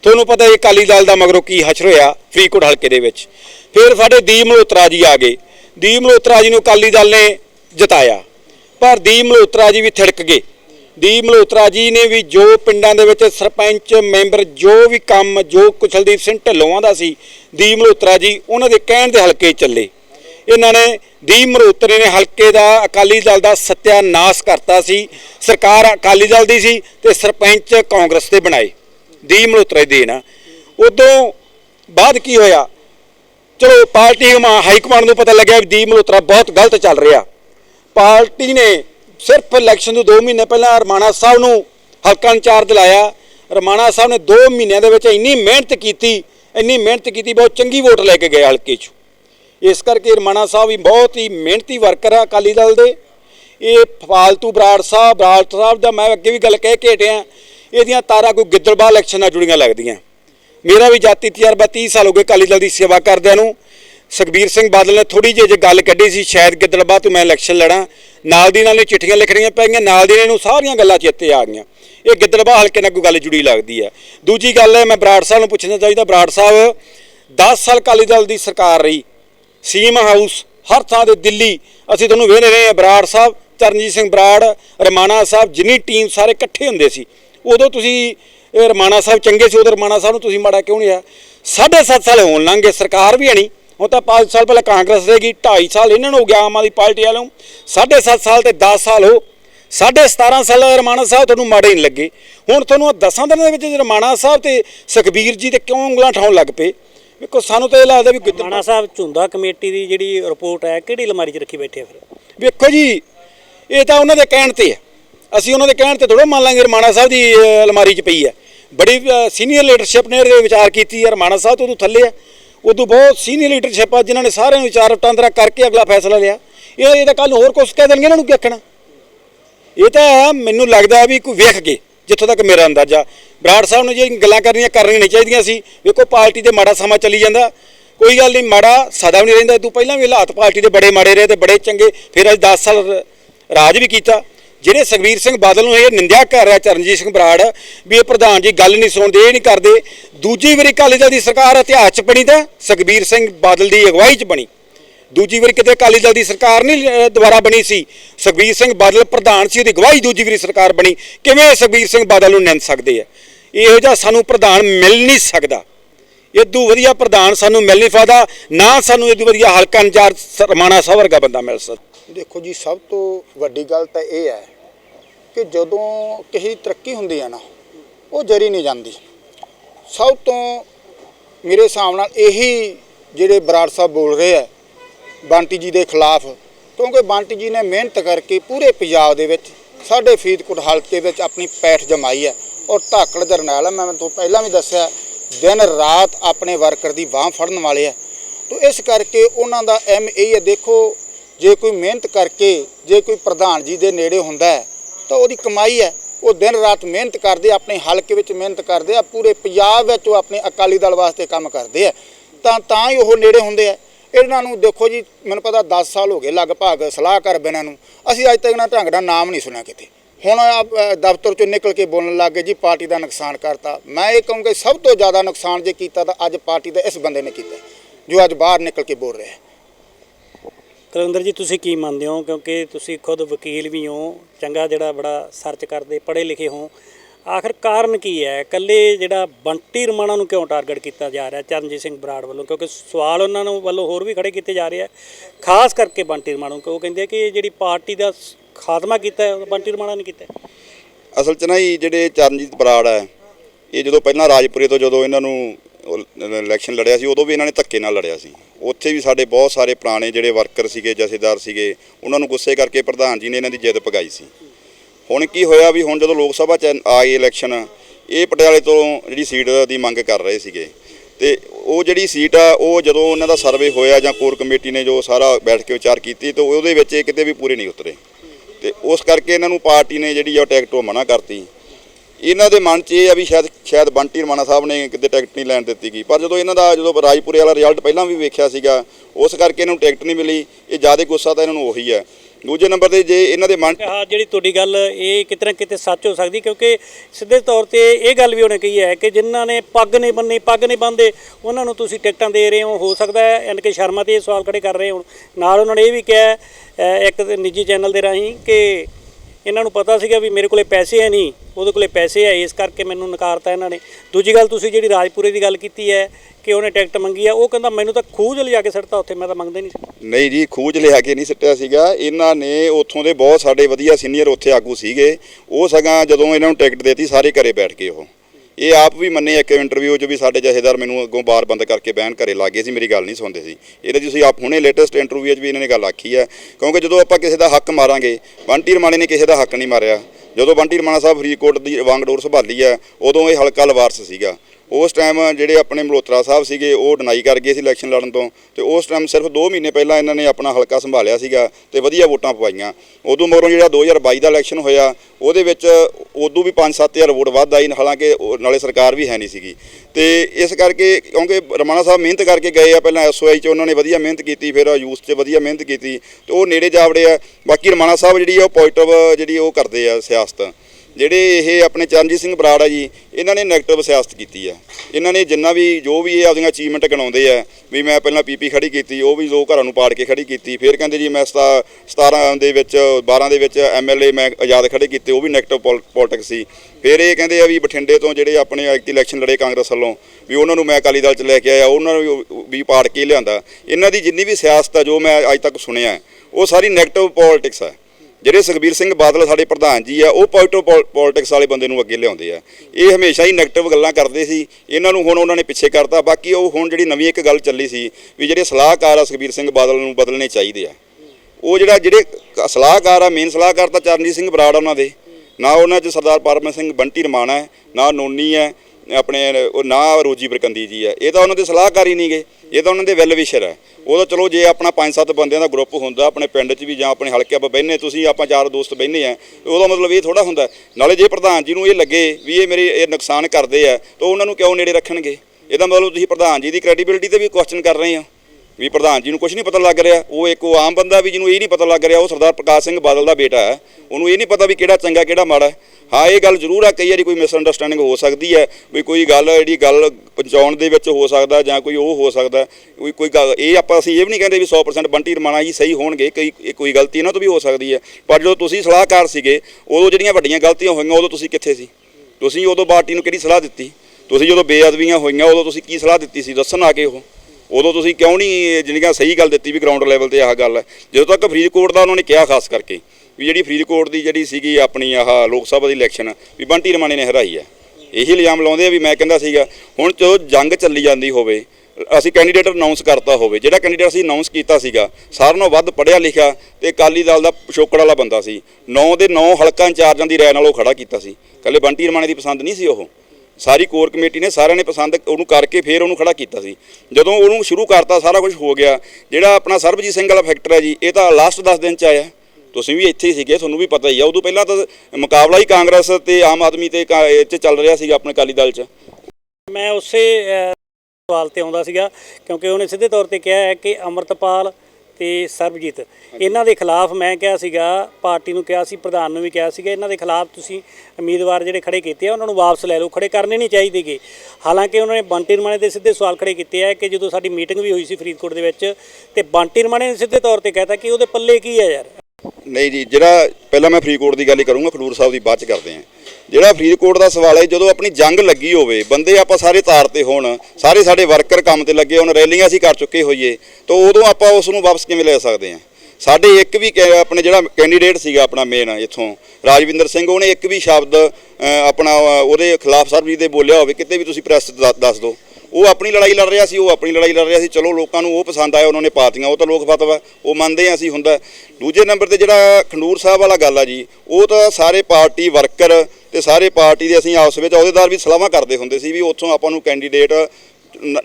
ਤੁਹਾਨੂੰ ਪਤਾ ਇਹ ਅਕਾਲੀ ਦਲ ਦਾ ਮਗਰੋਂ ਕੀ ਹਸ਼ਰ ਹੋਇਆ ਫਰੀਦਕੋਟ ਹਲਕੇ ਦੇ ਵਿੱਚ। ਫਿਰ ਸਾਡੇ ਦੀਪ ਮਲਹੋਤਰਾ ਜੀ ਆ ਗਏ। ਦੀਪ ਮਲਹੋਤਰਾ ਜੀ ਨੂੰ ਅਕਾਲੀ ਦਲ ਨੇ ਜਿਤਾਇਆ। ਪਰ ਦੀਪ ਮਲਹੋਤਰਾ ਜੀ ਵੀ ਥਿੜਕ ਗਏ। ਦੀਪ ਮਲਹੋਤਰਾ ਜੀ ਨੇ ਵੀ ਜੋ ਪਿੰਡਾਂ ਦੇ ਵਿੱਚ ਸਰਪੰਚ, ਮੈਂਬਰ, ਜੋ ਵੀ ਕੰਮ, ਜੋ ਕੁਸ਼ਲਦੀਪ ਸਿੰਘ ਢਿੱਲੋਂ ਦਾ ਸੀ, ਦੀਪ ਮਲਹੋਤਰਾ ਜੀ ਉਹਨਾਂ ਦੇ ਕਹਿਣ ਦੇ ਹਲਕੇ ਚੱਲੇ। ਇਹਨਾਂ ਨੇ ਦੀ ਮਲਹੋਤਰੇ ਨੇ ਹਲਕੇ ਦਾ ਅਕਾਲੀ ਦਲ ਦਾ ਸਤਿਆਨਾਸ਼ ਕਰਤਾ ਸੀ। ਸਰਕਾਰ ਅਕਾਲੀ ਦਲ ਦੀ ਸੀ ਤੇ ਸਰਪੰਚ ਕਾਂਗਰਸ ਦੇ ਬਣਾਏ। ਦੀ ਮਲਹੋਤਰੇ ਦੇ ਨਾ। ਉਦੋਂ ਬਾਅਦ ਕੀ ਹੋਇਆ? ਚਲੋ ਪਾਰਟੀ ਹਮਾ- ਹਾਈ ਕਮਾਂਡ ਨੂੰ ਪਤਾ ਲੱਗਿਆ ਵੀ ਦੀ ਮਲਹੋਤਰਾ ਬਹੁਤ ਗਲਤ ਚੱਲ ਰਿਹਾ। ਪਾਰਟੀ ਨੇ ਸਿਰਫ ਇਲੈਕਸ਼ਨ ਤੋਂ 2 ਮਹੀਨੇ ਪਹਿਲਾਂ ਰਮਾਣਾ ਸਾਹਿਬ ਨੂੰ ਹਲਕਾ ਇੰਚਾਰਜ ਲਾਇਆ। ਰਮਾਣਾ ਸਾਹਿਬ ਨੇ 2 ਮਹੀਨਿਆਂ ਦੇ ਵਿੱਚ ਇੰਨੀ ਮਿਹਨਤ ਕੀਤੀ, ਇੰਨੀ ਮਿਹਨਤ ਕੀਤੀ ਬਹੁਤ ਚੰਗੀ ਵੋਟ ਲੈ ਕੇ ਗਏ ਹਲਕੇ 'ਚ। ਇਸ ਕਰਕੇ ਰਮਾਣਾ ਸਾਹਿਬ ਵੀ ਬਹੁਤ ਹੀ ਮਿਹਨਤੀ ਵਰਕਰ ਆ ਅਕਾਲੀ ਦਲ ਦੇ। ਇਹ ਫਾਲਤੂ ਬਰਾੜ ਸਾਹਿਬ ਬਰਾੜ ਸਾਹਿਬ ਦਾ ਮੈਂ ਅੱਗੇ ਵੀ ਗੱਲ ਕਹਿ ਕੇ ਹਟਿਆ। ਇਹਦੀਆਂ ਤਾਰਾਂ ਕੋਈ ਗਿੱਦੜਬਾਹ ਇਲੈਕਸ਼ਨ ਨਾਲ ਜੁੜੀਆਂ ਲੱਗਦੀਆਂ। ਮੇਰਾ ਵੀ ਜਾਤੀ ਤਜਰਬਾ 30 ਸਾਲ ਹੋ ਗਏ ਅਕਾਲੀ ਦਲ ਦੀ ਸੇਵਾ ਕਰਦਿਆਂ ਨੂੰ। ਸੁਖਬੀਰ ਸਿੰਘ ਬਾਦਲ ਨੇ ਥੋੜੀ ਜਿਹੀ ਜੇ ਗੱਲ ਕੱਢੀ ਸੀ, ਸ਼ਾਇਦ ਗਿੱਦੜਬਾਹ ਤੋਂ ਮੈਂ ਇਲੈਕਸ਼ਨ ਲੜਾਂ। ਨਾਲ ਦੀ ਨਾਲ ਇਹ ਚਿੱਠੀਆਂ ਲਿਖਣੀਆਂ ਪੈ ਗਈਆਂ ਨਾਲ ਦੀ ਇਹਨੂੰ ਸਾਰੀਆਂ ਗੱਲਾਂ ਚੇਤੇ ਆ ਗਈਆਂ। ਇਹ ਗਿੱਦੜਬਾਹ ਹਲਕੇ ਨਾਲ ਕੋਈ ਗੱਲ ਜੁੜੀ ਲੱਗਦੀ ਹੈ। ਦੂਜੀ ਗੱਲ ਹੈ, ਮੈਂ ਬਰਾੜ ਸਾਹਿਬ ਨੂੰ ਪੁੱਛਣਾ ਚਾਹੀਦਾ, ਬਰਾੜ ਸਾਹਿਬ 10 ਸਾਲ ਅਕਾਲੀ ਦਲ ਦੀ ਸਰਕਾਰ ਰਹੀ। ਸੀਮ ਹਾਊਸ, ਹਰ ਥਾਂ ਤੇ ਦਿੱਲੀ। ਅਸੀਂ ਤੁਹਾਨੂੰ ਵੇਖ ਰਹੇ ਹਾਂ ਬਰਾੜ ਸਾਹਿਬ, ਚਰਨਜੀਤ ਸਿੰਘ ਬਰਾੜ, ਰਮਾਣਾ ਸਾਹਿਬ, ਜਿੰਨੀ ਟੀਮ ਸਾਰੇ ਇਕੱਠੇ ਹੁੰਦੇ ਸੀ। ਉਦੋਂ ਤੁਸੀਂ ਰਮਾਣਾ ਸਾਹਿਬ ਚੰਗੇ ਸੀ, ਉਦੋਂ ਰਮਾਣਾ ਸਾਹਿਬ ਨੂੰ ਤੁਸੀਂ ਮਾੜਾ ਕਿਉਂ ਨਹੀਂ ਆ ਸਾਢੇ ਸੱਤ ਸਾਲ ਹੋਣ ਲੰਘੇ ਸਰਕਾਰ ਵੀ ਹਣੀ ਹੁਣ ਤਾਂ 5 ਸਾਲ ਪਹਿਲਾਂ ਕਾਂਗਰਸ ਰਹੇਗੀ 2.5 ਸਾਲ ਇਹਨਾਂ ਨੂੰ ਹੋ ਗਿਆ ਆਮ ਆਦਮੀ ਪਾਰਟੀ ਵਾਲੋਂ 7.5 ਸਾਲ ਤੇ 10 ਸਾਲ ਹੋ, ਸਾਢੇ 17 ਸਾਲ ਰਮਾਣਾ ਸਾਹਿਬ ਤੁਹਾਨੂੰ ਮਾੜੇ ਨਹੀਂ ਲੱਗੇ। ਹੁਣ ਤੁਹਾਨੂੰ ਆਹ ਦਸਾਂ ਦਿਨਾਂ ਦੇ ਵਿੱਚ ਰਮਾਣਾ ਸਾਹਿਬ ਤੇ ਸੁਖਬੀਰ ਜੀ ਤੇ ਕਿਉਂ ਉਂਗਲਾਂ ਠਾਉਣ ਲੱਗ ਪਏ? ਵੇਖੋ ਸਾਨੂੰ ਤਾਂ ਇਹ ਲੱਗਦਾ ਵੀ ਗਿੱਦੜ- ਮਾਣਾ ਸਾਹਿਬ ਝੁੰਦਾ ਕਮੇਟੀ ਦੀ ਜਿਹੜੀ ਰਿਪੋਰਟ ਹੈ ਕਿਹੜੀ ਅਲਮਾਰੀ 'ਚ ਰੱਖੀ ਬੈਠੇ ਆ ਫਿਰ? ਵੇਖੋ ਜੀ ਇਹ ਤਾਂ ਉਹਨਾਂ ਦੇ ਕਹਿਣ ਤੇ ਹੈ। ਅਸੀਂ ਉਹਨਾਂ ਦੇ ਕਹਿਣ ਤੇ ਥੋੜਾ ਮੰਨ ਲਾਂਗੇ ਰਮਾਣਾ ਸਾਹਿਬ ਦੀ ਅਹ, ਅਲਮਾਰੀ 'ਚ ਪਈ ਹੈ। ਬੜੀ ਸੀਨੀਅਰ ਲੀਡਰਸ਼ਿਪ ਨੇ ਇਹਦੇ ਵਿਚਾਰ ਕੀਤੀ ਹੈ ਰਮਾਣਾ ਸਾਹਿਬ ਤੋਂ ਉਦੋਂ ਥੱਲੇ ਹੈ ਉਦੋਂ ਬਹੁਤ ਸੀਨੀਅਰ ਲੀਡਰਸ਼ਿਪ ਆ ਜਿਨ੍ਹਾਂ ਨੇ ਸਾਰਿਆਂ ਨੂੰ ਵਿਚਾਰ ਵਟਾਂਦਰਾ ਕਰਕੇ ਅਗਲਾ ਫੈਸਲਾ ਲਿਆ। ਇਹ ਇਹ ਤਾਂ ਕੱਲ ਹੋਰ ਕੁਝ ਕਹਿ ਦੇਣਗੇ ਇਹਨਾਂ ਨੂੰ ਕੀ ਆਖਣਾ? ਇਹ ਤਾਂ ਮੈਨੂੰ ਲੱਗਦਾ ਵੀ ਕੋਈ ਵੇਖ ਕੇ ਜਿੱਥੋਂ ਤੱਕ ਮੇਰਾ ਅੰਦਾਜ਼ਾ। ਬਰਾੜ ਸਾਹਿਬ ਨੂੰ ਜੇ ਗੱਲਾਂ ਕਰਨੀਆਂ ਕਰਨੀਆਂ ਨਹੀਂ ਚਾਹੀਦੀਆਂ ਸੀ, ਵੇਖੋ ਪਾਰਟੀ ਤੇ ਮਾੜਾ ਸਮਾਂ ਚੱਲੀ ਜਾਂਦਾ। ਕੋਈ ਗੱਲ ਨਹੀਂ, ਮਾੜਾ ਸਦਾ ਵੀ ਨਹੀਂ ਰਹਿੰਦਾ। ਤੂੰ ਪਹਿਲਾਂ ਵੀ ਹਾਲਾਤ ਪਾਰਟੀ ਦੇ ਬੜੇ ਮਾੜੇ ਰਹੇ ਤੇ ਬੜੇ ਚੰਗੇ, ਫਿਰ ਅੱਜ 10 ਸਾਲ ਰਾਜ ਵੀ ਕੀਤਾ। ਜਿਹੜੇ ਸੁਖਬੀਰ ਸਿੰਘ ਬਾਦਲ ਨੂੰ ਇਹ ਨਿੰਦਿਆ ਕਰ ਰਿਹਾ ਚਰਨਜੀਤ ਸਿੰਘ ਬਰਾੜ, ਵੀ ਇਹ ਪ੍ਰਧਾਨ ਜੀ ਗੱਲ ਨਹੀਂ ਸੁਣਦੇ, ਇਹ ਨਹੀਂ ਕਰਦੇ। ਦੂਜੀ ਵਾਰੀ ਅਕਾਲੀ ਦਲ ਦੀ ਸਰਕਾਰ ਇਤਿਹਾਸ 'ਚ ਬਣੀ ਤਾਂ ਸੁਖਬੀਰ ਸਿੰਘ ਬਾਦਲ ਦੀ ਅਗਵਾਈ 'ਚ ਬਣੀ। ਦੂਜੀ ਵਾਰੀ ਕਿਤੇ ਅਕਾਲੀ ਦਲ ਦੀ ਸਰਕਾਰ ਨਹੀਂ ਅਹ, ਦੁਬਾਰਾ ਬਣੀ ਸੀ। ਸੁਖਬੀਰ ਸਿੰਘ ਬਾਦਲ ਪ੍ਰਧਾਨ ਸੀ ਉਹਦੀ ਗਵਾਹੀ ਦੂਜੀ ਵਾਰੀ ਸਰਕਾਰ ਬਣੀ। ਕਿਵੇਂ ਸੁਖਬੀਰ ਸਿੰਘ ਬਾਦਲ ਨੂੰ ਨਿੰਦ ਸਕਦੇ ਆ? ਇਹੋ ਜਿਹਾ ਸਾਨੂੰ ਪ੍ਰਧਾਨ ਮਿਲ ਨਹੀਂ ਸਕਦਾ। ਇਦੋਂ ਵਧੀਆ ਪ੍ਰਧਾਨ ਸਾਨੂੰ ਮਿਲ ਨਹੀਂ ਸਕਦਾ ਨਾ ਸਾਨੂੰ ਇਦੋਂ ਵਧੀਆ ਹਲਕਾ ਇੰਚਾਰਜ ਰਮਾਣਾ ਸਾਹਿਬ ਵਰਗਾ ਬੰਦਾ ਮਿਲ ਸਕਦਾ। ਦੇਖੋ ਜੀ ਸਭ ਤੋਂ ਵੱਡੀ ਗੱਲ ਤਾਂ ਇਹ ਹੈ ਕਿ ਜਦੋਂ ਕਿਸੇ ਦੀ ਤਰੱਕੀ ਹੁੰਦੀ ਹੈ ਨਾ ਉਹ ਜਰੀ ਨਹੀਂ ਜਾਂਦੀ। ਸਭ ਤੋਂ ਮੇਰੇ ਹਿਸਾਬ ਨਾਲ ਇਹੀ ਜਿਹੜੇ ਬਰਾੜ ਸਾਹਿਬ ਬੋਲ ਰਹੇ ਆ ਬੰਟੀ ਜੀ ਦੇ ਖਿਲਾਫ, ਕਿਉਂਕਿ ਬੰਟੀ ਜੀ ਨੇ ਮਿਹਨਤ ਕਰਕੇ ਪੂਰੇ ਪੰਜਾਬ ਦੇ ਵਿੱਚ ਸਾਡੇ ਫਰੀਦਕੋਟ ਹਲਕੇ ਵਿੱਚ ਆਪਣੀ ਪੈਠ ਜਮਾਈ ਹੈ ਔਰ ਧਾਕੜ ਜਰਨੈਲ ਹੈ। ਮੈਂ ਤੋਂ ਪਹਿਲਾਂ ਵੀ ਦੱਸਿਆ, ਦਿਨ ਰਾਤ ਆਪਣੇ ਵਰਕਰ ਦੀ ਬਾਹ ਫੜਨ ਵਾਲੇ ਆ ਤੋ ਇਸ ਕਰਕੇ ਉਹਨਾਂ ਦਾ ਐਮ ਇਹ ਹੈ ਦੇਖੋ, ਜੇ ਕੋਈ ਮਿਹਨਤ ਕਰਕੇ, ਜੇ ਕੋਈ ਪ੍ਰਧਾਨ ਜੀ ਦੇ ਨੇੜੇ ਹੁੰਦਾ ਤਾਂ ਉਹਦੀ ਕਮਾਈ ਹੈ। ਉਹ ਦਿਨ ਰਾਤ ਮਿਹਨਤ ਕਰਦੇ, ਆਪਣੇ ਹਲਕੇ ਵਿੱਚ ਮਿਹਨਤ ਕਰਦੇ ਆ, ਪੂਰੇ ਪੰਜਾਬ ਵਿੱਚ ਉਹ ਆਪਣੇ ਅਕਾਲੀ ਦਲ ਵਾਸਤੇ ਕੰਮ ਕਰਦੇ ਆ। ਤਾਂ ਤਾਂ ਹੀ ਉਹ ਨੇੜੇ ਹੁੰਦੇ ਆ। ਇਹਨਾਂ ਨੂੰ ਦੇਖੋ ਜੀ, ਮੈਨੂੰ ਪਤਾ 10 ਸਾਲ ਹੋ ਗਏ ਲਗਭਗ ਸਲਾਹਕਾਰ ਬਿਨਾਂ ਨੂੰ। ਅਸੀਂ ਅੱਜ ਤੱਕ ਇਹਨਾਂ ਢੰਗ ਦਾ ਨਾਮ ਨਹੀਂ ਸੁਣਿਆ ਕਿਤੇ। ਹੁਣ ਦਫ਼ਤਰ ਚੋਂ ਨਿਕਲ ਕੇ ਬੋਲਣ ਲੱਗ ਗਏ ਜੀ, ਪਾਰਟੀ ਦਾ ਨੁਕਸਾਨ ਕਰਤਾ। ਮੈਂ ਇਹ ਕਹੂੰਗਾ ਸਭ ਤੋਂ ਜ਼ਿਆਦਾ ਨੁਕਸਾਨ ਜੇ ਕੀਤਾ ਤਾਂ ਅੱਜ ਪਾਰਟੀ ਦਾ ਇਸ ਬੰਦੇ ਨੇ ਕੀਤਾ, ਜੋ ਅੱਜ ਬਾਹਰ ਨਿਕਲ ਕੇ ਬੋਲ ਰਿਹਾ। ਹੈ ਕੁਲਵਿੰਦਰ ਜੀ, ਤੁਸੀਂ ਕੀ ਮੰਨਦੇ ਹੋ? ਕਿਉਂਕਿ ਤੁਸੀਂ ਖੁਦ ਵਕੀਲ ਵੀ ਹੋ, ਚੰਗਾ ਜਿਹੜਾ ਬੜਾ ਸਰਚ ਕਰਦੇ, ਪੜ੍ਹੇ ਲਿਖੇ ਹੋ। ਆਖਰ ਕਾਰਨ ਕੀ ਹੈ? ਇਕੱਲੇ ਜਿਹੜਾ ਬੰਟੀ ਰਮਾਣਾ ਨੂੰ ਕਿਉਂ ਟਾਰਗੇਟ ਕੀਤਾ ਜਾ ਰਿਹਾ ਚਰਨਜੀਤ ਸਿੰਘ ਬਰਾੜ ਵੱਲੋਂ? ਕਿਉਂਕਿ ਸਵਾਲ ਉਹਨਾਂ ਨੂੰ ਵੱਲੋਂ ਹੋਰ ਵੀ ਖੜੇ ਕੀਤੇ ਜਾ ਰਹੇ ਆ। ਖਾਸ ਕਰਕੇ ਬੰਟੀ ਰਮਾਣਾ ਨੂੰ ਕਿ ਉਹ ਕਹਿੰਦੇ ਕਿ ਜਿਹੜੀ ਪਾਰਟੀ ਦਾ ਖਾਤਮਾ ਕੀਤਾ ਹੈ ਬੰਟੀ ਰਮਾਣਾ ਨੇ ਕੀਤਾ ਅਸਲ 'ਚ ਨਾ ਜੀ ਜਿਹੜੇ ਚਰਨਜੀਤ ਬਰਾੜ ਹੈ, ਇਹ ਜਦੋਂ ਪਹਿਲਾਂ ਰਾਜਪੁਰੇ ਤੋਂ ਜਦੋਂ ਇਹਨਾਂ ਨੂੰ ਇਲੈਕਸ਼ਨ ਲੜਿਆ ਸੀ, ਉਦੋਂ ਵੀ ਇਹਨਾਂ ਨੇ ਧੱਕੇ ਨਾਲ ਲੜਿਆ ਸੀ। ਉੱਥੇ ਵੀ ਸਾਡੇ ਬਹੁਤ ਸਾਰੇ ਪੁਰਾਣੇ ਜਿਹੜੇ ਵਰਕਰ ਸੀਗੇ, ਜਥੇਦਾਰ ਸੀਗੇ, ਉਹਨਾਂ ਨੂੰ ਗੁੱਸੇ ਕਰਕੇ ਪ੍ਰਧਾਨ ਜੀ ਨੇ ਇਹਨਾਂ ਦੀ ਜਿੱਦ ਪਗਾਈ ਸੀ। ਹੁਣ ਕੀ ਹੋਇਆ ਵੀ ਹੁਣ ਜਦੋਂ ਲੋਕ ਸਭਾ ਚ ਆ ਗਈ ਇਲੈਕਸ਼ਨ ਇਹ ਪਟਿਆਲੇ ਤੋਂ ਜਿਹੜੀ ਸੀਟ ਦੀ ਮੰਗ ਕਰ ਰਹੇ ਸੀਗੇ। ਤੇ ਉਹ ਜਿਹੜੀ ਸੀਟ ਆ, ਉਹ ਜਦੋਂ ਉਹਨਾਂ ਦਾ ਸਰਵੇ ਹੋਇਆ ਜਾਂ ਕੋਰ ਕਮੇਟੀ ਨੇ ਜੋ ਸਾਰਾ ਬੈਠ ਕੇ ਵਿਚਾਰ ਕੀਤੀ, ਤੇ ਉਹਦੇ ਵਿੱਚ ਇਹ ਕਿਤੇ ਵੀ ਪੂਰੇ ਨਹੀਂ ਉਤਰੇ। ਤੇ ਉਸ ਕਰਕੇ ਇਹਨਾਂ ਨੂੰ ਪਾਰਟੀ ਨੇ ਜਿਹੜੀ ਆ, ਉਹ ਟਿਕਟ ਉਹ ਮਨਾ ਕਰਤੀ। ਇਹਨਾਂ ਦੇ ਮਨ 'ਚ ਇਹ ਆ ਵੀ ਸ਼ਾਇਦ ਸ਼ਾਇਦ ਬੰਟੀ ਰਮਾਣਾ ਸਾਹਿਬ ਨੇ ਕਿਤੇ ਟਿਕਟ ਨਹੀਂ ਲੈਣ ਦਿੱਤੀ ਗਈ ਪਰ ਜਦੋਂ ਇਹਨਾਂ ਦਾ, ਜਦੋਂ ਰਾਜਪੁਰੇ ਵਾਲਾ ਰਿਜ਼ਲਟ ਪਹਿਲਾਂ ਵੀ ਵੇਖਿਆ ਸੀਗਾ, ਉਸ ਕਰਕੇ ਇਹਨਾਂ ਨੂੰ ਟਿਕਟ ਨਹੀਂ ਮਿਲੀ। ਇਹ ਜ਼ਿਆਦਾ ਗੁੱਸਾ ਤਾਂ ਇਹਨਾਂ ਨੂੰ ਉਹੀ ਹੈ ਦੂਜੇ ਨੰਬਰ ਤੇ ਜੇ ਇਹਨਾਂ ਦੇ ਮਨ ਹਾਂ, ਜਿਹੜੀ ਤੁਹਾਡੀ ਗੱਲ, ਇਹ ਕਿਤੇ ਨਾ ਕਿਤੇ ਸੱਚ ਹੋ ਸਕਦੀ, ਕਿਉਂਕਿ ਸਿੱਧੇ ਤੌਰ ਤੇ ਇਹ ਗੱਲ ਵੀ ਉਹਨੇ ਕਹੀ ਹੈ ਕਿ ਜਿਨ੍ਹਾਂ ਨੇ ਪੱਗ ਨਹੀਂ ਬੰਨੀ ਪੱਗ ਨਹੀਂ ਬੰਨਦੇ ਉਹਨਾਂ ਨੂੰ ਤੁਸੀਂ ਟਿਕਟਾਂ ਦੇ ਰਹੇ ਹੋ ਹੋ ਸਕਦਾ ਹੈ ਐਨ ਕੇ ਸ਼ਰਮਾ ਤੇ ਇਹ ਸਵਾਲ ਖੜੇ ਕਰ ਰਹੇ ਹੋਣ। ਨਾਲ ਉਹਨਾਂ ਨੇ ਇਹ ਵੀ ਕਿਹਾ ਇੱਕ ਨਿੱਜੀ ਚੈਨਲ ਦੇ ਰਾਹੀਂ ਕਿ ਇਹਨਾਂ ਨੂੰ ਪਤਾ ਸੀਗਾ ਵੀ ਮੇਰੇ ਕੋਲੇ ਪੈਸੇ ਹੈ ਨਹੀਂ, ਉਹਦੇ ਕੋਲੇ ਪੈਸੇ ਹੈ, ਇਸ ਕਰਕੇ ਮੈਨੂੰ ਨਕਾਰਤਾ ਇਹਨਾਂ ਨੇ। ਦੂਜੀ ਗੱਲ ਤੁਸੀਂ ਜਿਹੜੀ ਰਾਜਪੁਰੇ ਦੀ ਗੱਲ ਕੀਤੀ ਹੈ ਕਿ ਉਹਨੇ ਟਿਕਟ ਮੰਗੀ ਆ ਉਹ ਕਹਿੰਦਾ ਮੈਨੂੰ ਤਾਂ ਖੂਹ 'ਚ ਲਿਜਾ ਕੇ ਸੱਟਤਾ ਉੱਥੇ, ਮੈਂ ਤਾਂ ਮੰਗਦਾ ਨਹੀਂ ਸੀ। ਨਹੀਂ ਜੀ ਖੂਜ ਲਿਆ ਕੇ ਨਹੀਂ ਸਿੱਟਿਆ ਸੀਗਾ। ਇਹਨਾਂ ਨੇ ਉੱਥੋਂ ਦੇ ਬਹੁਤ ਸਾਡੇ ਵਧੀਆ ਸੀਨੀਅਰ ਉੱਥੇ ਆਗੂ ਸੀਗੇ। ਉਹ ਸਗਾਂ ਜਦੋਂ ਇਹਨਾਂ ਨੂੰ ਟਿਕਟ ਦੇਤੀ, ਸਾਰੇ ਘਰੇ ਬੈਠ ਕੇ ਉਹ। ਇਹ ਆਪ ਵੀ ਮੰਨੇ ਇੱਕ ਇੰਟਰਵਿਊ 'ਚ ਵੀ ਸਾਡੇ ਜਥੇਦਾਰ ਮੈਨੂੰ ਅੱਗੋਂ ਬਾਰ ਬੰਦ ਕਰਕੇ ਬੈਨ ਘਰੇ ਲੱਗ ਗਏ ਸੀ, ਮੇਰੀ ਗੱਲ ਨਹੀਂ ਸੁਣਦੇ ਸੀ। ਇਹਦੇ 'ਚ ਤੁਸੀਂ ਆਪ ਹੁਣੇ ਲੇਟੈਸਟ ਇੰਟਰਵਿਊ 'ਚ ਵੀ ਇਹਨਾਂ ਨੇ ਗੱਲ ਆਖੀ ਹੈ। ਕਿਉਂਕਿ ਜਦੋਂ ਆਪਾਂ ਕਿਸੇ ਦਾ ਹੱਕ ਮਾਰਾਂਗੇ, ਬੰਟੀ ਰਮਾਣੇ ਨੇ ਕਿਸੇ ਦਾ ਹੱਕ ਨਹੀਂ ਮਾਰਿਆ। ਜਦੋਂ ਬੰਟੀ ਰਮਾਣਾ ਸਾਹਿਬ ਫਰੀਦਕੋਟ ਦੀ ਵਾਂਗਡੋਰ ਸੰਭਾਲੀ ਹੈ, ਉਦੋਂ ਇਹ ਹਲਕਾ ਲਵਾਰਸ ਸੀਗਾ। ਉਸ ਟਾਈਮ ਜਿਹੜੇ ਆਪਣੇ ਮਲਹੋਤਰਾ ਸਾਹਿਬ ਸੀਗੇ, ਉਹ ਡਿਨਾਈ ਕਰ ਗਏ ਸੀ ਇਲੈਕਸ਼ਨ ਲੜਨ ਤੋਂ ਤੇ ਉਸ ਟਾਈਮ ਸਿਰਫ 2 ਮਹੀਨੇ ਪਹਿਲਾਂ ਇਹਨਾਂ ਨੇ ਆਪਣਾ ਹਲਕਾ ਸੰਭਾਲਿਆ ਸੀਗਾ ਤੇ ਵਧੀਆ ਵੋਟਾਂ ਪਵਾਈਆਂ। ਉਦੋਂ ਮਗਰੋਂ ਜਿਹੜਾ 2022 ਦਾ ਇਲੈਕਸ਼ਨ ਹੋਇਆ, ਉਹਦੇ ਵਿੱਚ ਉਦੋਂ ਵੀ 5-7000 ਵੋਟ ਵੱਧ ਆਈ, ਹਾਲਾਂਕਿ ਉਹ ਨਾਲੇ ਸਰਕਾਰ ਵੀ ਹੈ ਨਹੀਂ ਸੀਗੀ। ਤੇ ਇਸ ਕਰਕੇ ਕਿਉਂਕਿ ਰਮਾਣਾ ਸਾਹਿਬ ਮਿਹਨਤ ਕਰਕੇ ਗਏ ਆ, ਪਹਿਲਾਂ ਐਸਓਆਈ 'ਚ ਉਹਨਾਂ ਨੇ ਵਧੀਆ ਮਿਹਨਤ ਕੀਤੀ, ਫਿਰ ਯੂਥ 'ਚ ਵਧੀਆ ਮਿਹਨਤ ਕੀਤੀ ਤੇ ਉਹ ਨੇੜੇ ਜਾ ਵੜੇ ਆ ਬਾਕੀ ਰਮਾਣਾ ਸਾਹਿਬ ਜਿਹੜੀ ਆ, ਉਹ ਪੋਜ਼ਿਟਿਵ ਜਿਹੜੀ ਉਹ ਕਰਦੇ ਆ ਸਿਆਸਤ। ਜਿਹੜੇ ਇਹ ਆਪਣੇ ਚਰਨਜੀਤ ਸਿੰਘ ਬਰਾੜ ਆ ਜੀ, ਇਹਨਾਂ ਨੇ ਨੈਗੇਟਿਵ ਸਿਆਸਤ ਕੀਤੀ ਆ। ਇਹਨਾਂ ਨੇ ਜਿੰਨਾ ਵੀ, ਜੋ ਵੀ ਇਹ ਆਪਦੀਆਂ ਅਚੀਵਮੈਂਟ ਗਣਾਉਂਦੇ ਆ, ਵੀ ਮੈਂ ਪਹਿਲਾਂ ਪੀਪੀ ਖੜੀ ਕੀਤੀ, ਉਹ ਵੀ ਲੋਕ ਘਰਾਂ ਨੂੰ ਪਾੜ ਕੇ ਖੜੀ ਕੀਤੀ, ਫਿਰ ਕਹਿੰਦੇ ਜੀ ਮੈਂ ਸਤਾ- 17 ਦੇ ਵਿੱਚ 12 ਦੇ ਵਿੱਚ ਐਮਐਲਏ ਮੈਂ ਆਜ਼ਾਦ ਖੜੇ ਕੀਤੇ, ਉਹ ਵੀ ਨੈਗੇਟਿਵ ਪੋਲਿਟਿਕਸ ਸੀ। ਫਿਰ ਇਹ ਕਹਿੰਦੇ ਆ ਵੀ ਬਠਿੰਡੇ ਤੋਂ ਜਿਹੜੇ ਆਪਣੇ ਐਕਟੀ ਇਲੈਕਸ਼ਨ ਲੜੇ ਕਾਂਗਰਸ ਵੱਲੋਂ, ਵੀ ਉਹਨਾਂ ਨੂੰ ਮੈਂ ਅਕਾਲੀ ਦਲ ਚ ਲੈ ਕੇ ਆਇਆ, ਉਹਨਾਂ ਨੂੰ ਵੀ- ਵੀ ਪਾੜ ਕੇ ਲਿਆਂਦਾ। ਇਹਨਾਂ ਦੀ ਜਿੰਨੀ ਵੀ ਸਿਆਸਤ ਆ, ਜੋ ਮੈਂ ਅੱਜ ਤੱਕ ਸੁਣਿਆ, ਉਹ ਸਾਰੀ ਨੈਗੇਟਿਵ ਪੋਲਿਟਿਕਸ ਆ। ਜਿਹੜੇ ਸੁਖਬੀਰ ਸਿੰਘ ਬਾਦਲ ਸਾਡੇ ਪ੍ਰਧਾਨ ਜੀ ਆ, ਉਹ ਪੋਜ਼ਿਟਿਵ ਪੋਲਿਟਿਕਸ ਵਾਲੇ ਬੰਦੇ ਨੂੰ ਅੱਗੇ ਲਿਆਉਂਦੇ ਆ। ਇਹ ਹਮੇਸ਼ਾ ਹੀ ਨੈਗੇਟਿਵ ਗੱਲਾਂ ਕਰਦੇ ਸੀ। ਇਹਨਾਂ ਨੂੰ ਹੁਣ ਉਹਨਾਂ ਨੇ ਪਿੱਛੇ ਕਰਤਾ। ਬਾਕੀ ਉਹ ਹੁਣ ਜਿਹੜੀ ਨਵੀਂ ਇੱਕ ਗੱਲ ਚੱਲੀ ਸੀ ਵੀ ਜਿਹੜੇ ਸਲਾਹਕਾਰ ਆ ਸੁਖਬੀਰ ਸਿੰਘ ਬਾਦਲ ਨੂੰ ਬਦਲਣੇ ਚਾਹੀਦੇ ਆ। ਉਹ ਜਿਹੜਾ, ਜਿਹੜੇ ਕ- ਸਲਾਹਕਾਰ ਆ ਮੇਨ ਸਲਾਹਕਾਰ ਤਾਂ ਚਰਨਜੀਤ ਸਿੰਘ ਬਰਾੜ ਉਹਨਾਂ ਦੇ। ਨਾ ਉਹਨਾਂ 'ਚ ਸਰਦਾਰ ਪਰਮਨ ਸਿੰਘ ਬੰਟੀ ਰਮਾਣਾ ਹੈ, ਨਾ ਨੋਨੀ ਹੈ। ਆਪਣੇ, ਉਹ ਨਾ ਰੋਜੀ ਬਰਕੰਦੀ ਜੀ ਹੈ ਇਹ ਤਾਂ ਉਹਨਾਂ ਦੇ ਸਲਾਹਕਾਰ ਹੀ ਨਹੀਂਗੇ ਇਹ ਤਾਂ ਉਹਨਾਂ ਦੇ ਵੈਲ ਵਿਸ਼ਰ ਹੈ ਉਹ ਤਾਂ ਚਲੋ ਜੇ ਆਪਣਾ ਪੰਜ ਸੱਤ ਬੰਦਿਆਂ ਦਾ ਗਰੁੱਪ ਹੁੰਦਾ ਆਪਣੇ ਪਿੰਡ 'ਚ ਵੀ ਜਾਂ ਆਪਣੇ ਹਲਕੇ ਆਪਾਂ ਬਹਿੰਦੇ, ਤੁਸੀਂ ਆਪਾਂ ਚਾਰ ਦੋਸਤ ਬਹਿੰਦੇ ਆ, ਉਹਦਾ ਮਤਲਬ ਇਹ ਥੋੜਾ ਹੁੰਦਾ। ਨਾਲੇ ਜੇ ਪ੍ਰਧਾਨ ਜੀ ਨੂੰ ਇਹ ਲੱਗੇ ਵੀ ਇਹ ਮੇਰੇ, ਇਹ ਨੁਕਸਾਨ ਕਰਦੇ ਆ, ਤਾਂ ਉਹਨਾਂ ਨੂੰ ਕਿਉਂ ਨੇੜੇ ਰੱਖਣਗੇ? ਇਹਦਾ ਮਤਲਬ ਤੁਸੀਂ ਪ੍ਰਧਾਨ ਜੀ ਦੀ ਕ੍ਰੈਡੀਬਿਲਿਟੀ ਤੇ ਵੀ ਕੁਐਸਚਨ ਕਰ ਰਹੇ ਹੋ। ਵੀ ਪ੍ਰਧਾਨ ਜੀ ਨੂੰ ਕੁਝ ਨਹੀਂ ਪਤਾ ਲੱਗ ਰਿਹਾ। ਉਹ ਇੱਕ ਉਹ ਆਮ ਬੰਦਾ ਵੀ ਜਿਹਨੂੰ ਇਹ ਨਹੀਂ ਪਤਾ ਲੱਗ ਰਿਹਾ, ਉਹ ਸਰਦਾਰ ਪ੍ਰਕਾਸ਼ ਸਿੰਘ ਬਾਦਲ ਦਾ ਬੇਟਾ ਹੈ ਉਹਨੂੰ ਇਹ ਨਹੀਂ ਪਤਾ ਵੀ ਕਿਹੜਾ ਚੰਗਾ, ਕਿਹੜਾ ਮਾੜਾ। ਹਾਂ, ਇਹ ਗੱਲ ਜ਼ਰੂਰ ਆ, ਕਈ ਵਾਰੀ ਕੋਈ ਮਿਸਅੰਡਰਸਟੈਂਡਿੰਗ ਹੋ ਸਕਦੀ ਹੈ, ਵੀ ਕੋਈ ਗੱਲ, ਜਿਹੜੀ ਗੱਲ ਪਹੁੰਚਾਉਣ ਦੇ ਵਿੱਚ ਹੋ ਸਕਦਾ ਜਾਂ ਕੋਈ ਉਹ ਹੋ ਸਕਦਾ ਕੋਈ ਕੋਈ ਗੱਲ, ਇਹ ਆਪਾਂ ਅਸੀਂ ਇਹ ਵੀ ਨਹੀਂ ਕਹਿੰਦੇ ਵੀ 100% ਬੰਟੀ ਰਮਾਣਾ ਹੀ ਸਹੀ ਹੋਣਗੇ, ਕਈ ਕੋਈ ਗਲਤੀ ਇਹਨਾਂ ਤੋਂ ਵੀ ਹੋ ਸਕਦੀ ਹੈ। ਪਰ ਜਦੋਂ ਤੁਸੀਂ ਸਲਾਹਕਾਰ ਸੀਗੇ, ਉਦੋਂ ਜਿਹੜੀਆਂ ਵੱਡੀਆਂ ਗਲਤੀਆਂ ਹੋਈਆਂ, ਉਦੋਂ ਤੁਸੀਂ ਕਿੱਥੇ ਸੀ? ਤੁਸੀਂ ਉਦੋਂ ਪਾਰਟੀ ਨੂੰ ਕਿਹੜੀ ਸਲਾਹ ਦਿੱਤੀ? ਤੁਸੀਂ ਜਦੋਂ ਬੇਅਦਬੀਆਂ ਹੋਈਆਂ, ਉਦੋਂ ਤੁਸੀਂ ਕੀ ਸਲਾਹ ਦਿੱਤੀ ਸੀ? ਦੱਸਣ ਆ ਕੇ ਉਹ। ਉਦੋਂ ਤੁਸੀਂ ਕਿਉਂ ਨਹੀਂ ਜਿਹੜੀਆਂ ਸਹੀ ਗੱਲ ਦਿੱਤੀ ਵੀ ਗਰਾਊਂਡ ਲੈਵਲ ਤੇ ਆਹ ਗੱਲ ਹੈ? ਜਦੋਂ ਤੱਕ ਫਰੀਦਕੋਟ ਦਾ ਉਹਨਾਂ ਨੇ ਕਿਹਾ, ਖਾਸ ਕਰਕੇ। ਵੀ ਜਿਹੜੀ ਫਰੀਦਕੋਟ ਦੀ ਜਿਹੜੀ ਸੀਗੀ ਆਪਣੀ ਆਹ ਲੋਕ ਸਭਾ ਦੀ ਇਲੈਕਸ਼ਨ ਵੀ ਬੰਟੀ ਰਮਾਣੇ ਨੇ ਹਰਾਈ ਹੈ ਇਹੀ ਇਲਜ਼ਾਮ ਲਾਉਂਦੇ ਆ ਵੀ ਮੈਂ ਕਹਿੰਦਾ ਸੀਗਾ, ਹੁਣ ਜੋ ਜੰਗ ਚੱਲੀ ਜਾਂਦੀ ਹੋਵੇ, ਅਸੀਂ ਕੈਂਡੀਡੇਟ ਅਨਾਉਂਸ ਕਰਤਾ ਹੋਵੇ, ਜਿਹੜਾ ਕੈਂਡੀਡੇਟ ਅਸੀਂ ਅਨਾਉਂਸ ਕੀਤਾ ਸੀਗਾ, ਸਾਰਿਆਂ ਨਾਲੋਂ ਵੱਧ ਪੜ੍ਹਿਆ ਲਿਖਿਆ ਤੇ ਅਕਾਲੀ ਦਲ ਦਾ ਪਿਛੋਕੜ ਵਾਲਾ ਬੰਦਾ ਸੀ। 9 ਦੇ 9 ਹਲਕਾ ਇੰਚਾਰਜਾਂ ਦੀ ਰਾਏ ਨਾਲ ਉਹ ਖੜਾ ਕੀਤਾ ਸੀ। ਕੱਲੇ ਬੰਟੀ ਰਮਾਣੇ ਦੀ ਪਸੰਦ ਨਹੀਂ ਸੀ ਉਹ। ਸਾਰੀ ਕੋਰ ਕਮੇਟੀ ਨੇ ਸਾਰਿਆਂ ਨੇ ਪਸੰਦ ਉਹਨੂੰ ਕਰਕੇ ਫੇਰ ਉਹਨੂੰ ਖੜਾ ਕੀਤਾ ਸੀ। ਜਦੋਂ ਉਹਨੂੰ ਸ਼ੁਰੂ ਕਰਤਾ, ਸਾਰਾ ਕੁਝ ਹੋ ਗਿਆ। ਜਿਹੜਾ ਆਪਣਾ ਸਰਬਜੀਤ ਸਿੰਘ ਵਾਲਾ ਫੈਕਟਰ ਹੈ ਜੀ, ਇਹ ਤਾਂ ਲਾਸਟ 10 ਦਿਨ ਚ ਆਇਆ। ਤੁਸੀਂ ਵੀ ਇੱਥੇ ਹੀ ਸੀਗੇ, ਤੁਹਾਨੂੰ ਵੀ ਪਤਾ ਹੀ ਆ। ਉਦੋਂ ਪਹਿਲਾਂ ਤਾਂ ਮੁਕਾਬਲਾ ਹੀ ਕਾਂਗਰਸ ਤੇ ਆਮ ਆਦਮੀ ਤੇ ਕਾ- 'ਚ ਚੱਲ ਰਿਹਾ ਸੀਗਾ ਆਪਣੇ ਅਕਾਲੀ ਦਲ 'ਚ। ਮੈਂ ਉਸੇ ਸਵਾਲ ਤੇ ਆਉਂਦਾ ਸੀਗਾ, ਕਿਉਂਕਿ ਉਹਨੇ ਸਿੱਧੇ ਤੌਰ ਤੇ ਕਿਹਾ ਹੈ ਕਿ ਅਮਰਤਪਾਲ ਤੇ ਸਰਬਜੀਤ, ਇਹਨਾਂ ਦੇ ਖਿਲਾਫ ਮੈਂ ਕਿਹਾ ਸੀਗਾ, ਪਾਰਟੀ ਨੂੰ ਕਿਹਾ ਸੀ, ਪ੍ਰਧਾਨ ਨੂੰ ਵੀ ਕਿਹਾ ਸੀਗਾ, ਇਹਨਾਂ ਦੇ ਖਿਲਾਫ ਤੁਸੀਂ ਉਮੀਦਵਾਰ ਜਿਹੜੇ ਖੜੇ ਕੀਤੇ ਆ, ਉਹਨਾਂ ਨੂੰ ਵਾਪਸ ਲੈ ਲਓ, ਖੜੇ ਕਰਨੇ ਨਹੀਂ ਚਾਹੀਦੇਗੇ। ਹਾਲਾਂਕਿ ਉਹਨਾਂ ਨੇ ਬੰਟੀ ਰਮਾਣੇ ਦੇ ਸਿੱਧੇ ਸਵਾਲ ਖੜੇ ਕੀਤੇ ਆ ਕਿ ਜਦੋਂ ਸਾਡੀ ਮੀਟਿੰਗ ਵੀ ਹੋਈ ਸੀ ਫਰੀਦਕੋਟ ਦੇ ਵਿੱਚ, ਤੇ ਬੰਟੀ ਰਮਾਣੇ ਨੇ ਸਿੱਧੇ ਤੌਰ ਤੇ ਕਹਿਤਾ ਕਿ ਉਹਦੇ ਪੱਲੇ ਕੀ ਹੈ ਯਾਰ? ਨਹੀਂ ਜੀ, ਜਿਹੜਾ ਪਹਿਲਾਂ ਮੈਂ ਫਰੀਦਕੋਟ ਦੀ ਗੱਲ ਹੀ ਕਰੂੰਗਾ, ਖਡੂਰ ਸਾਹਿਬ ਦੀ ਬਾਅਦ ਚ ਕਰਦੇ ਹਾਂ। ਜਿਹੜਾ ਫਰੀਦਕੋਟ ਦਾ ਸਵਾਲ ਹੈ, ਜਦੋਂ ਆਪਣੀ ਜੰਗ ਲੱਗੀ ਹੋਵੇ, ਬੰਦੇ ਆਪਾਂ ਸਾਰੇ ਤਾਰ ਤੇ ਹੋਣ, ਸਾਰੇ ਸਾਡੇ ਵਰਕਰ ਕੰਮ ਤੇ ਲੱਗੇ ਹੋਣ, ਰੈਲੀਆਂ ਅਸੀਂ ਕਰ ਚੁੱਕੇ ਹੋਈਏ, ਤਾਂ ਉਦੋਂ ਆਪਾਂ ਉਸ ਨੂੰ ਵਾਪਸ ਕਿਵੇਂ ਲੈ ਸਕਦੇ ਹਾਂ? ਸਾਡੇ ਇੱਕ ਵੀ ਕੈ- ਆਪਣੇ ਜਿਹੜਾ ਕੈਂਡੀਡੇਟ ਸੀਗਾ, ਆਪਣਾ ਮੇਨ ਇੱਥੋਂ, ਰਾਜਵਿੰਦਰ ਸਿੰਘ, ਉਹਨੇ ਇੱਕ ਵੀ ਸ਼ਬਦ ਆਪਣਾ ਉਹਦੇ ਖਿਲਾਫ ਸਰਬਜੀਤ ਦੇ ਬੋਲਿਆ ਹੋਵੇ, ਕਿਤੇ ਵੀ ਤੁਸੀਂ ਪ੍ਰੈਸ ਦ- ਦੱਸ ਦਿਓ। ਉਹ ਆਪਣੀ ਲੜਾਈ ਲੜ ਰਿਹਾ ਸੀ, ਉਹ ਆਪਣੀ ਲੜਾਈ ਲੜ ਰਿਹਾ ਸੀ। ਚਲੋ ਲੋਕਾਂ ਨੂੰ ਉਹ ਪਸੰਦ ਆਇਆ, ਉਹਨਾਂ ਨੇ ਪਾਤੀਆਂ, ਉਹ ਤਾਂ ਲੋਕ ਫਤਵਾ ਉਹ ਮੰਨਦੇ ਆ ਅਸੀਂ ਹੁੰਦਾ। ਦੂਜੇ ਨੰਬਰ ਤੇ ਜਿਹੜਾ ਖੰਡੂਰ ਸਾਹਿਬ ਵਾਲਾ ਗੱਲ ਆ ਜੀ, ਉਹ ਤਾਂ ਸਾਰੇ ਪਾਰਟੀ ਵਰਕਰ ਤੇ ਸਾਰੇ ਪਾਰਟੀ ਦੇ ਅਸੀਂ ਆਪਸ ਵਿੱਚ ਅਹੁਦੇਦਾਰ ਵੀ ਸਲਾਹਾਂ ਕਰਦੇ ਹੁੰਦੇ ਸੀ ਵੀ ਉੱਥੋਂ ਆਪਾਂ ਨੂੰ ਕੈਂਡੀਡੇਟ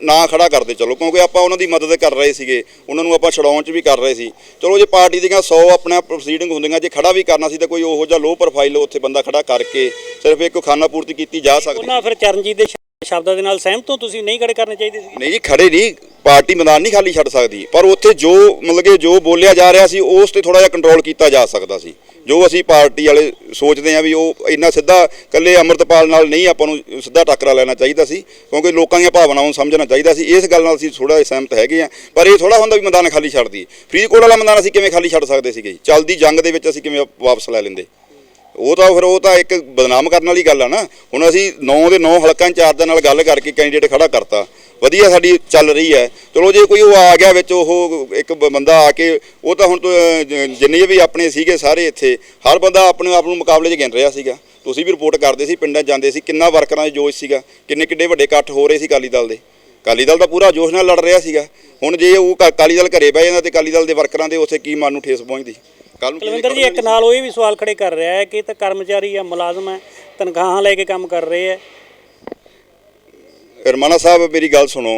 ਨਾ ਖੜਾ ਕਰਦੇ ਚਲੋ, ਕਿਉਂਕਿ ਆਪਾਂ ਉਹਨਾਂ ਦੀ ਮਦਦ ਕਰ ਰਹੇ ਸੀਗੇ, ਉਹਨਾਂ ਨੂੰ ਆਪਾਂ ਛਡਾਉਣ ਚ ਵੀ ਕਰ ਰਹੇ ਸੀ। ਚਲੋ ਜੇ ਪਾਰਟੀ ਦੀਆਂ 100 ਆਪਣਾ ਪ੍ਰੋਸੀਡਿੰਗ ਹੁੰਦੀਆਂ, ਜੇ ਖੜਾ ਵੀ ਕਰਨਾ ਸੀ ਤਾਂ ਕੋਈ ਉਹੋ ਜਿਹਾ ਲੋ ਪ੍ਰੋਫਾਈਲ ਉੱਥੇ ਬੰਦਾ ਖੜਾ ਕਰਕੇ ਸਿਰਫ ਇੱਕ ਖਾਨਾ ਪੂਰਤੀ ਕੀਤੀ ਜਾ ਸਕਦੀ। ਉਹਨਾਂ ਫਿਰ ਚਰਨਜੀਤ ਦੇ ਸ਼ਬਦਾਂ ਦੇ ਨਾਲ ਸਹਿਮਤ ਹੋ? ਤੁਸੀਂ ਨਹੀਂ ਖੜੇ ਕਰਨੇ ਚਾਹੀਦੇ ਸੀ? ਨਹੀਂ ਜੀ, ਖੜੇ ਨਹੀਂ। ਪਾਰਟੀ ਮੈਦਾਨ ਨਹੀਂ ਖਾਲੀ ਛੱਡ ਸਕਦੀ। ਪਰ ਉੱਥੇ ਜੋ ਮਤਲਬ ਕਿ ਜੋ ਬੋਲਿਆ ਜਾ ਰਿਹਾ ਸੀ, ਉਸ ਤੇ ਥੋੜਾ ਜਿਹਾ ਕੰਟਰੋਲ ਕੀਤਾ ਜਾ ਸਕਦਾ ਸੀ। ਜੋ ਅਸੀਂ ਪਾਰਟੀ ਵਾਲੇ ਸੋਚਦੇ ਆ ਵੀ ਉਹ ਇੰਨਾ ਸਿੱਧਾ ਕੱਲੇ ਅਮਰਤਪਾਲ ਨਾਲ ਨਹੀਂ, ਆਪਾਂ ਨੂੰ ਸਿੱਧਾ ਟੱਕਰਾ ਲੈਣਾ ਚਾਹੀਦਾ ਸੀ। ਕਿਉਂਕਿ ਲੋਕਾਂ ਦੀਆਂ ਭਾਵਨਾਵਾਂ ਨੂੰ ਸਮਝਣਾ ਚਾਹੀਦਾ ਸੀ। ਇਸ ਗੱਲ ਨਾਲ ਅਸੀਂ ਥੋੜਾ ਸਹਿਮਤ ਹੈਗੇ ਆ ਪਰ ਇਹ ਥੋੜਾ ਹੁੰਦਾ ਵੀ ਮੈਦਾਨ ਖਾਲੀ ਛੱਡ ਦਈਏ। ਫਰੀਦਕੋਟ ਵਾਲਾ ਮੈਦਾਨ ਅਸੀਂ ਕਿਵੇਂ ਖਾਲੀ ਛੱਡ ਸਕਦੇ ਸੀਗੇ ਚੱਲਦੀ ਜੰਗ ਦੇ ਵਿੱਚ ਅਸੀਂ ਕਿਵੇਂ ਵਾਪਸ ਲੈ ਲੈਂਦੇ? ਉਹ ਤਾਂ ਫਿਰ ਉਹ ਤਾਂ ਇੱਕ ਬਦਨਾਮ ਕਰਨ ਵਾਲੀ ਗੱਲ ਆ ਨਾ। ਹੁਣ ਅਸੀਂ 9 ਦੇ 9 ਹਲਕਾ ਇੰਚਾਰਜਾਂ ਨਾਲ ਗੱਲ ਕਰਕੇ ਕੈਂਡੀਡੇਟ ਖੜਾ ਕਰਤਾ। ਵਧੀਆ ਸਾਡੀ ਚੱਲ ਰਹੀ ਹੈ। ਚਲੋ ਜੇ ਕੋਈ ਉਹ ਆ ਗਿਆ ਵਿੱਚ ਉਹ ਇੱਕ ਬ- ਬੰਦਾ ਆ ਕੇ ਉਹ ਤਾਂ ਹੁਣ ਤੋਂ, ਜਿੰਨੇ ਵੀ ਆਪਣੇ ਸੀਗੇ ਸਾਰੇ ਇੱਥੇ ਹਰ ਬੰਦਾ ਆਪਣੇ ਆਪ ਨੂੰ ਮੁਕਾਬਲੇ 'ਚ ਗਿਣ ਰਿਹਾ ਸੀਗਾ। ਤੁਸੀਂ ਵੀ ਰਿਪੋਰਟ ਕਰਦੇ ਸੀ ਪਿੰਡਾਂ 'ਚ ਜਾਂਦੇ ਸੀ ਕਿੰਨਾ ਵਰਕਰਾਂ ਦੇ ਜੋਸ਼ ਸੀਗਾ ਕਿੰਨੇ ਕਿੱਡੇ ਵੱਡੇ ਇਕੱਠ ਹੋ ਰਹੇ ਸੀ ਅਕਾਲੀ ਦਲ ਦੇ। ਅਕਾਲੀ ਦਲ ਦਾ ਪੂਰਾ ਜੋਸ਼ ਨਾਲ ਲੜ ਰਿਹਾ ਸੀਗਾ। ਹੁਣ ਜੇ ਉਹ ਕ- ਅਕਾਲੀ ਦਲ ਘਰੇ ਬਹਿ ਜਾਂਦਾ ਤੇ ਅਕਾਲੀ ਦਲ ਦੇ ਵਰਕਰਾਂ ਦੇ ਉੱਥੇ ਕੀ ਮਨ ਨੂੰ ਠੇਸ ਪਹੁੰਚਦੀ? ਕੱਲ ਨੂੰ ਕੁਲਵਿੰਦਰ ਜੀ ਇੱਕ ਨਾਲ ਉਹ ਇਹ ਵੀ ਸਵਾਲ ਖੜੇ ਕਰ ਰਿਹਾ ਹੈ ਕਿ ਇਹ ਤਾਂ ਕਰਮਚਾਰੀ ਆ ਮੁਲਾਜ਼ਮ ਹੈ ਤਨਖਾਹਾਂ ਲੈ ਕੇ ਕੰਮ ਕਰ ਰਹੇ ਹੈ। ਰਮਾਣਾ ਸਾਹਿਬ ਮੇਰੀ ਗੱਲ ਸੁਣੋ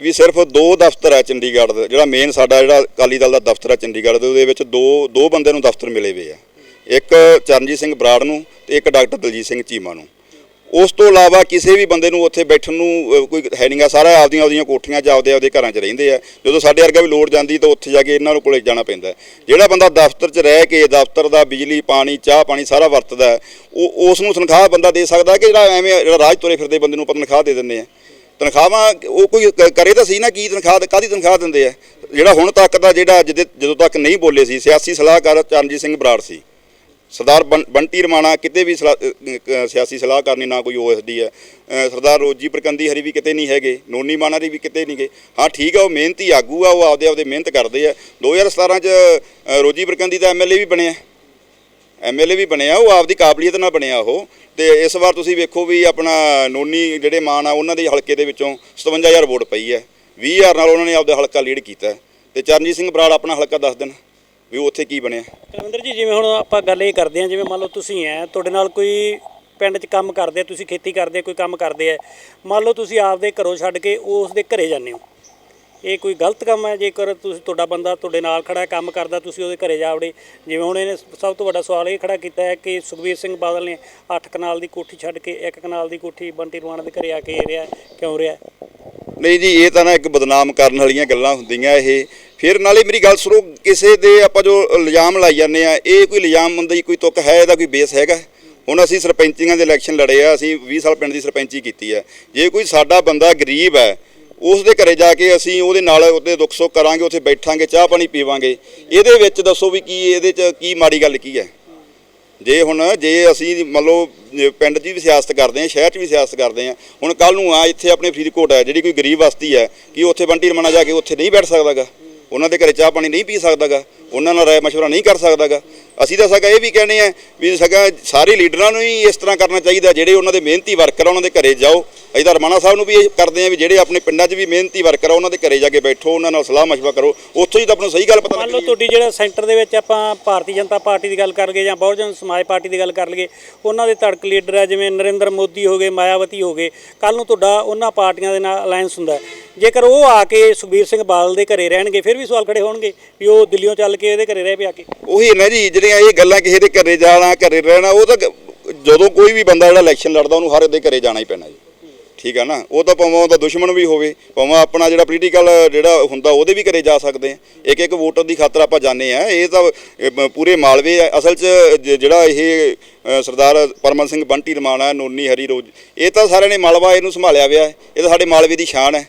ਵੀ ਸਿਰਫ ਦੋ ਦਫ਼ਤਰ ਹੈ ਚੰਡੀਗੜ੍ਹ ਦਾ ਜਿਹੜਾ ਮੇਨ ਸਾਡਾ ਜਿਹੜਾ ਅਕਾਲੀ ਦਲ ਦਾ ਦਫ਼ਤਰ ਹੈ ਚੰਡੀਗੜ੍ਹ ਦੇ ਉਹਦੇ ਵਿੱਚ ਦੋ ਦੋ ਬੰਦੇ ਨੂੰ ਦਫ਼ਤਰ ਮਿਲੇ ਹੋਏ ਆ ਇੱਕ ਚਰਨਜੀਤ ਸਿੰਘ ਬਰਾੜ ਨੂੰ ਤੇ ਇੱਕ ਡਾਕਟਰ ਦਲਜੀਤ ਸਿੰਘ ਚੀਮਾ ਨੂੰ। ਉਸ ਤੋਂ ਇਲਾਵਾ ਕਿਸੇ ਵੀ ਬੰਦੇ ਨੂੰ ਉੱਥੇ ਬੈਠਣ ਨੂੰ ਕੋਈ ਹੈ ਨਹੀਂਗਾ ਸਾਰਾ ਆਪਦੀਆਂ ਆਪਦੀਆਂ ਕੋਠੀਆਂ 'ਚ ਆਪਦੇ ਆਪਦੇ ਘਰਾਂ 'ਚ ਰਹਿੰਦੇ ਆ। ਜਦੋਂ ਸਾਡੇ ਵਰਗਾ ਵੀ ਲੋੜ ਜਾਂਦੀ ਤਾਂ ਉੱਥੇ ਜਾ ਕੇ ਇਹਨਾਂ ਨੂੰ ਕੋਲੇ ਜਾਣਾ ਪੈਂਦਾ ਜਿਹੜਾ ਬੰਦਾ ਦਫ਼ਤਰ 'ਚ ਰਹਿ ਕੇ ਦਫ਼ਤਰ ਦਾ ਬਿਜਲੀ, ਪਾਣੀ, ਚਾਹ ਪਾਣੀ ਸਾਰਾ ਵਰਤਦਾ ਉਹ, ਉਸ ਨੂੰ ਤਨਖਾਹ ਬੰਦਾ ਦੇ ਸਕਦਾ ਕਿ ਜਿਹੜਾ ਐਵੇਂ ਜਿਹੜਾ ਰਾਜ ਤੁਰੇ ਫਿਰਦੇ ਬੰਦੇ ਨੂੰ ਆਪਾਂ ਤਨਖਾਹ ਦੇ ਦਿੰਦੇ ਆ ਤਨਖਾਹਾਂ ਉਹ ਕੋਈ ਕਰੇ ਤਾਂ ਸੀ ਨਾ ਕੀ ਤਨਖਾਹ ਕਾਦੀ ਤਨਖਾਹ ਦਿੰਦੇ ਆ? ਜਿਹੜਾ ਹੁਣ ਤੱਕ ਦਾ ਜਿਹੜਾ ਜਿਹਦੇ- ਜਦੋਂ ਤੱਕ ਨਹੀਂ ਬੋਲੇ ਸੀ, ਸਿਆਸੀ ਸਲਾਹਕਾਰ ਚਰਨਜੀਤ ਸਿੰਘ ਬਰਾੜ ਸੀ। ਸਰਦਾਰ ਬੰ- ਬੰਟੀ ਰਮਾਣਾ ਕਿਤੇ ਵੀ ਸਲਾ- ਸਿਆਸੀ ਸਲਾਹਕਾਰ ਨਾ ਕੋਈ ਓਐਸਡੀ ਹੈ। ਅ, ਸਰਦਾਰ ਰੋਜੀ ਪ੍ਰਕੰਦੀ ਹਰੀ ਵੀ ਕਿਤੇ ਨਹੀਂ ਹੈਗੇ ਨੋਨੀ ਮਾਣਾ ਦੀ ਵੀ ਕਿਤੇ ਨਹੀਂ ਗਏ ਹਾਂ ਠੀਕ ਆ ਉਹ ਮਿਹਨਤੀ ਆਗੂ ਆ ਉਹ ਆਪਦੇ ਆਪਦੇ ਮਿਹਨਤ ਕਰਦੇ ਆ। 2017 ਚ ਰੋਜੀ ਪ੍ਰਕੰਦੀ ਦਾ ਐਮਐਲਏ ਵੀ ਬਣਿਆ। ਐਮਐਲਏ ਵੀ ਬਣਿਆ ਉਹ ਆਪਦੀ ਕਾਬਲੀਅਤ ਨਾਲ ਬਣਿਆ ਉਹ। ਤੇ ਇਸ ਵਾਰ ਤੁਸੀਂ ਵੇਖੋ ਵੀ ਆਪਣਾ ਨੋਨੀ ਜਿਹੜੇ ਮਾਨ ਆ ਉਹਨਾਂ ਦੇ ਹਲਕੇ ਦੇ ਵਿੱਚੋਂ 57000 ਵੋਟ ਪਈ ਹੈ। 20000 ਨਾਲ ਉਹਨਾਂ ਨੇ ਆਪਦਾ ਹਲਕਾ ਲੀਡ ਕੀਤਾ। ਹੈ। ਤੇ ਚਰਨਜੀਤ ਸਿੰਘ ਬਰਾੜ ਆਪਣਾ ਹਲਕਾ ਦੱਸ ਦੇਣ। ਵੀ ਉੱਥੇ ਕੀ ਬਣਿਆ? ਕੁਲਵਿੰਦਰ ਜੀ ਜਿਵੇਂ ਹੁਣ ਆਪਾਂ ਗੱਲ ਇਹ ਕਰਦੇ ਹਾਂ ਜਿਵੇਂ ਮੰਨ ਲਓ ਤੁਸੀਂ ਐ ਤੁਹਾਡੇ ਨਾਲ ਕੋਈ ਪਿੰਡ 'ਚ ਕੰਮ ਕਰਦੇ ਆ ਤੁਸੀਂ ਖੇਤੀ ਕਰਦੇ ਆ ਕੋਈ ਕੰਮ ਕਰਦੇ ਆ ਮੰਨ ਲਓ ਤੁਸੀਂ ਆਪਦੇ ਘਰੋਂ ਛੱਡ ਕੇ ਉਸ ਦੇ ਘਰੇ ਜਾਂਦੇ ਹੋ। ਇਹ ਕੋਈ ਗਲਤ ਕੰਮ ਹੈ ਜੇਕਰ ਤੁਸੀਂ ਤੁਹਾਡਾ ਬੰਦਾ ਤੁਹਾਡੇ ਨਾਲ ਖੜਾ ਹੈ, ਕੰਮ ਕਰਦਾ ਤੁਸੀਂ ਉਹਦੇ ਘਰੇ ਜਾ ਵੜੇ। ਜਿਵੇਂ ਹੁਣ ਇਹਨੇ ਸਭ ਤੋਂ ਵੱਡਾ ਸਵਾਲ ਇਹ ਖੜਾ ਕੀਤਾ ਹੈ ਕਿ ਸੁਖਬੀਰ ਸਿੰਘ ਬਾਦਲ ਨੇ 8 ਕਨਾਲ ਦੀ ਕੋਠੀ ਛੱਡ ਕੇ 1 ਕਨਾਲ ਦੀ ਕੋਠੀ ਬੰਟੀ ਰਵਾਣਾ ਦੇ ਘਰੇ ਆ ਕੇ ਰਿਹਾ ਕਿਉਂ ਰਿਹਾ? ਨਹੀਂ ਜੀ, ਇਹ ਤਾਂ ਨਾ ਇੱਕ ਬਦਨਾਮ ਕਰਨ ਵਾਲੀਆਂ ਗੱਲਾਂ ਹੁੰਦੀਆਂ ਇਹ। ਫਿਰ ਨਾਲੇ ਮੇਰੀ ਗੱਲ ਸੁਣੋ, ਕਿਸੇ ਦੇ ਆਪਾਂ ਜੋ ਇਲਜ਼ਾਮ ਲਾਈ ਜਾਂਦੇ ਆ, ਇਹ ਕੋਈ ਇਲਜ਼ਾਮ ਦੀ ਕੋਈ ਤੁੱਕ ਹੈ, ਇਹਦਾ ਕੋਈ ਬੇਸ ਹੈਗਾ? ਹੁਣ ਅਸੀਂ ਸਰਪੰਚੀਆਂ ਦੇ ਇਲੈਕਸ਼ਨ ਲੜੇ ਆ, ਅਸੀਂ 20 ਸਾਲ ਪਿੰਡ ਦੀ ਸਰਪੰਚੀ ਕੀਤੀ ਹੈ ਜੇ ਕੋਈ ਸਾਡਾ ਬੰਦਾ ਗਰੀਬ ਹੈ ਉਸ ਦੇ ਘਰੇ ਜਾ ਕੇ ਅਸੀਂ ਉਹਦੇ ਨਾਲ ਉਹਦੇ ਦੁੱਖ ਸੁੱਖ ਕਰਾਂਗੇ, ਉੱਥੇ ਬੈਠਾਂਗੇ, ਚਾਹ ਪਾਣੀ ਪੀਵਾਂਗੇ। ਇਹਦੇ ਵਿੱਚ ਦੱਸੋ ਵੀ ਕੀ, ਇਹਦੇ 'ਚ ਕੀ ਮਾੜੀ ਗੱਲ ਕੀ ਹੈ? ਜੇ ਹੁਣ, ਜੇ ਅਸੀਂ ਮੰਨ ਲਓ ਪਿੰਡ 'ਚ ਵੀ ਸਿਆਸਤ ਕਰਦੇ ਆ ਸ਼ਹਿਰ 'ਚ ਵੀ ਸਿਆਸਤ ਕਰਦੇ ਆ ਹੁਣ ਕੱਲ ਨੂੰ ਆ ਇੱਥੇ ਆਪਣੇ ਫਰੀਦਕੋਟ ਹੈ, ਜਿਹੜੀ ਕੋਈ ਗਰੀਬ ਬਸਤੀ ਹੈ, ਕਿ ਉੱਥੇ ਬੰਟੀ ਰਮਣਾ ਜਾ ਕੇ ਉੱਥੇ ਨਹੀਂ ਬੈਠ ਸਕਦਾਗਾ ਉਹਨਾਂ ਦੇ ਘਰੇ ਚਾਹ ਪਾਣੀ ਨਹੀਂ ਪੀ ਸਕਦਾਗਾ ਉਹਨਾਂ ਨਾਲ ਰਾਏ ਮਸ਼ਵਰਾ ਨਹੀਂ ਕਰ ਸਕਦਾਗਾ ਅਸੀਂ ਤਾਂ ਸਗਾ ਇਹ ਵੀ ਕਹਿੰਦੇ ਆ ਵੀ ਸਗਾ ਸਾਰੇ ਲੀਡਰਾਂ ਨੂੰ ਹੀ ਇਸ ਤਰ੍ਹਾਂ ਕਰਨਾ ਚਾਹੀਦਾ, ਜਿਹੜੇ ਉਹਨਾਂ ਦੇ ਮਿਹਨਤੀ ਵਰਕਰ ਆ, ਉਹਨਾਂ ਦੇ ਘਰੇ ਜਾਓ ਅਸੀਂ ਤਾਂ ਰਮਾਣਾ ਸਾਹਿਬ ਨੂੰ ਵੀ ਇਹ ਕਰਦੇ ਆ ਵੀ ਜਿਹੜੇ ਆਪਣੇ ਪਿੰਡਾਂ 'ਚ ਵੀ ਮਿਹਨਤੀ ਵਰਕਰ ਆ ਉਹਨਾਂ ਦੇ ਘਰੇ ਜਾ ਕੇ ਬੈਠੋ ਉਹਨਾਂ ਨਾਲ ਸਲਾਹ ਮਸ਼ਵਰਾ ਕਰੋ। ਉੱਥੋਂ ਹੀ ਤਾਂ ਆਪਾਂ ਨੂੰ ਸਹੀ ਗੱਲ ਪਤਾ ਮੰਨ ਲਓ ਲੱਗਣੀ ਹੈ ਤੁਹਾਡੀ ਜਿਹੜਾ ਸੈਂਟਰ ਦੇ ਵਿੱਚ ਆਪਾਂ ਭਾਰਤੀ ਜਨਤਾ ਪਾਰਟੀ ਦੀ ਗੱਲ ਕਰ ਲਈਏ ਜਾਂ ਬਹੁਜਨ ਸਮਾਜ ਪਾਰਟੀ ਦੀ ਗੱਲ ਕਰ ਲਈਏ ਉਹਨਾਂ ਦੇ ਧੜਕ ਲੀਡਰ ਆ ਜਿਵੇਂ ਨਰਿੰਦਰ ਮੋਦੀ ਹੋ ਗਏ ਮਾਇਆਵਤੀ ਹੋ ਗਏ ਕੱਲ ਨੂੰ ਤੁਹਾਡਾ ਉਹਨਾਂ ਪਾਰਟੀਆਂ ਦੇ ਨਾਲ ਅਲਾਈਅੰਸ ਹੁੰਦਾ। ਹੈ। ਜੇਕਰ ਉਹ ਆ ਕੇ ਸੁਖਬੀਰ ਸਿੰਘ ਬਾਦਲ ਦੇ ਘਰੇ ਰਹਿਣਗੇ ਫਿਰ ਵੀ ਸਵਾਲ ਖੜੇ ਹੋਣਗੇ ਵੀ ਉਹ ਦਿੱਲੀੋਂ ਚੱਲ ਕੇ ਇਹਦੇ ਘਰੇ ਰਹਿ ਪਿਆ ਕੇ। ਉਹੀ ਹੈ ਨਾ ਜੀ ਜਿਹੜੀਆਂ ਇਹ ਗੱਲਾਂ ਕਿਸੇ ਦੇ ਘਰੇ ਜਾਣਾ ਘਰੇ ਰਹਿਣਾ ਉਹ ਤਾਂ ਗ- ਜਦੋਂ ਕੋਈ ਵੀ ਬੰਦਾ ਜਿਹੜਾ ਇਲੈਕਸ਼ਨ ਲੜਦਾ ਉਹਨੂੰ ਹਰ ਉਹਦੇ ਘਰੇ ਜਾਣਾ ਹੀ ਪੈਣਾ ਜੀ। ਠੀਕ ਹੈ ਨਾ? ਉਹ ਤਾਂ ਭਾਵੇਂ ਉਹਦਾ ਦੁਸ਼ਮਣ ਵੀ ਹੋਵੇ ਭਾਵੇਂ ਆਪਣਾ ਜਿਹੜਾ ਪੋਲੀਟੀਕਲ ਜਿਹੜਾ ਹੁੰਦਾ ਉਹਦੇ ਵੀ ਘਰੇ ਜਾ ਸਕਦੇ ਆ। ਇੱਕ ਇੱਕ ਵੋਟਰ ਦੀ ਖਾਤਰ ਆਪਾਂ ਜਾਂਦੇ ਆ। ਇਹ ਤਾਂ ਪੂਰੇ ਮਾਲਵੇ ਆ। ਅਸਲ 'ਚ ਜਿਹੜਾ ਇਹ ਸਰਦਾਰ ਪਰਮਨ ਸਿੰਘ ਬੰਟੀ ਰਮਾਣਾ ਨੋਨੀ ਹਰੀ ਰੋਜ ਇਹ ਤਾਂ ਸਾਰਿਆਂ ਨੇ ਮਾਲਵਾ ਇਹਨੂੰ ਸੰਭਾਲਿਆ ਹੋਇਆ ਹੈ। ਇਹ ਤਾਂ ਸਾਡੇ ਮਾਲਵੇ ਦੀ ਸ਼ਾਨ ਹੈ।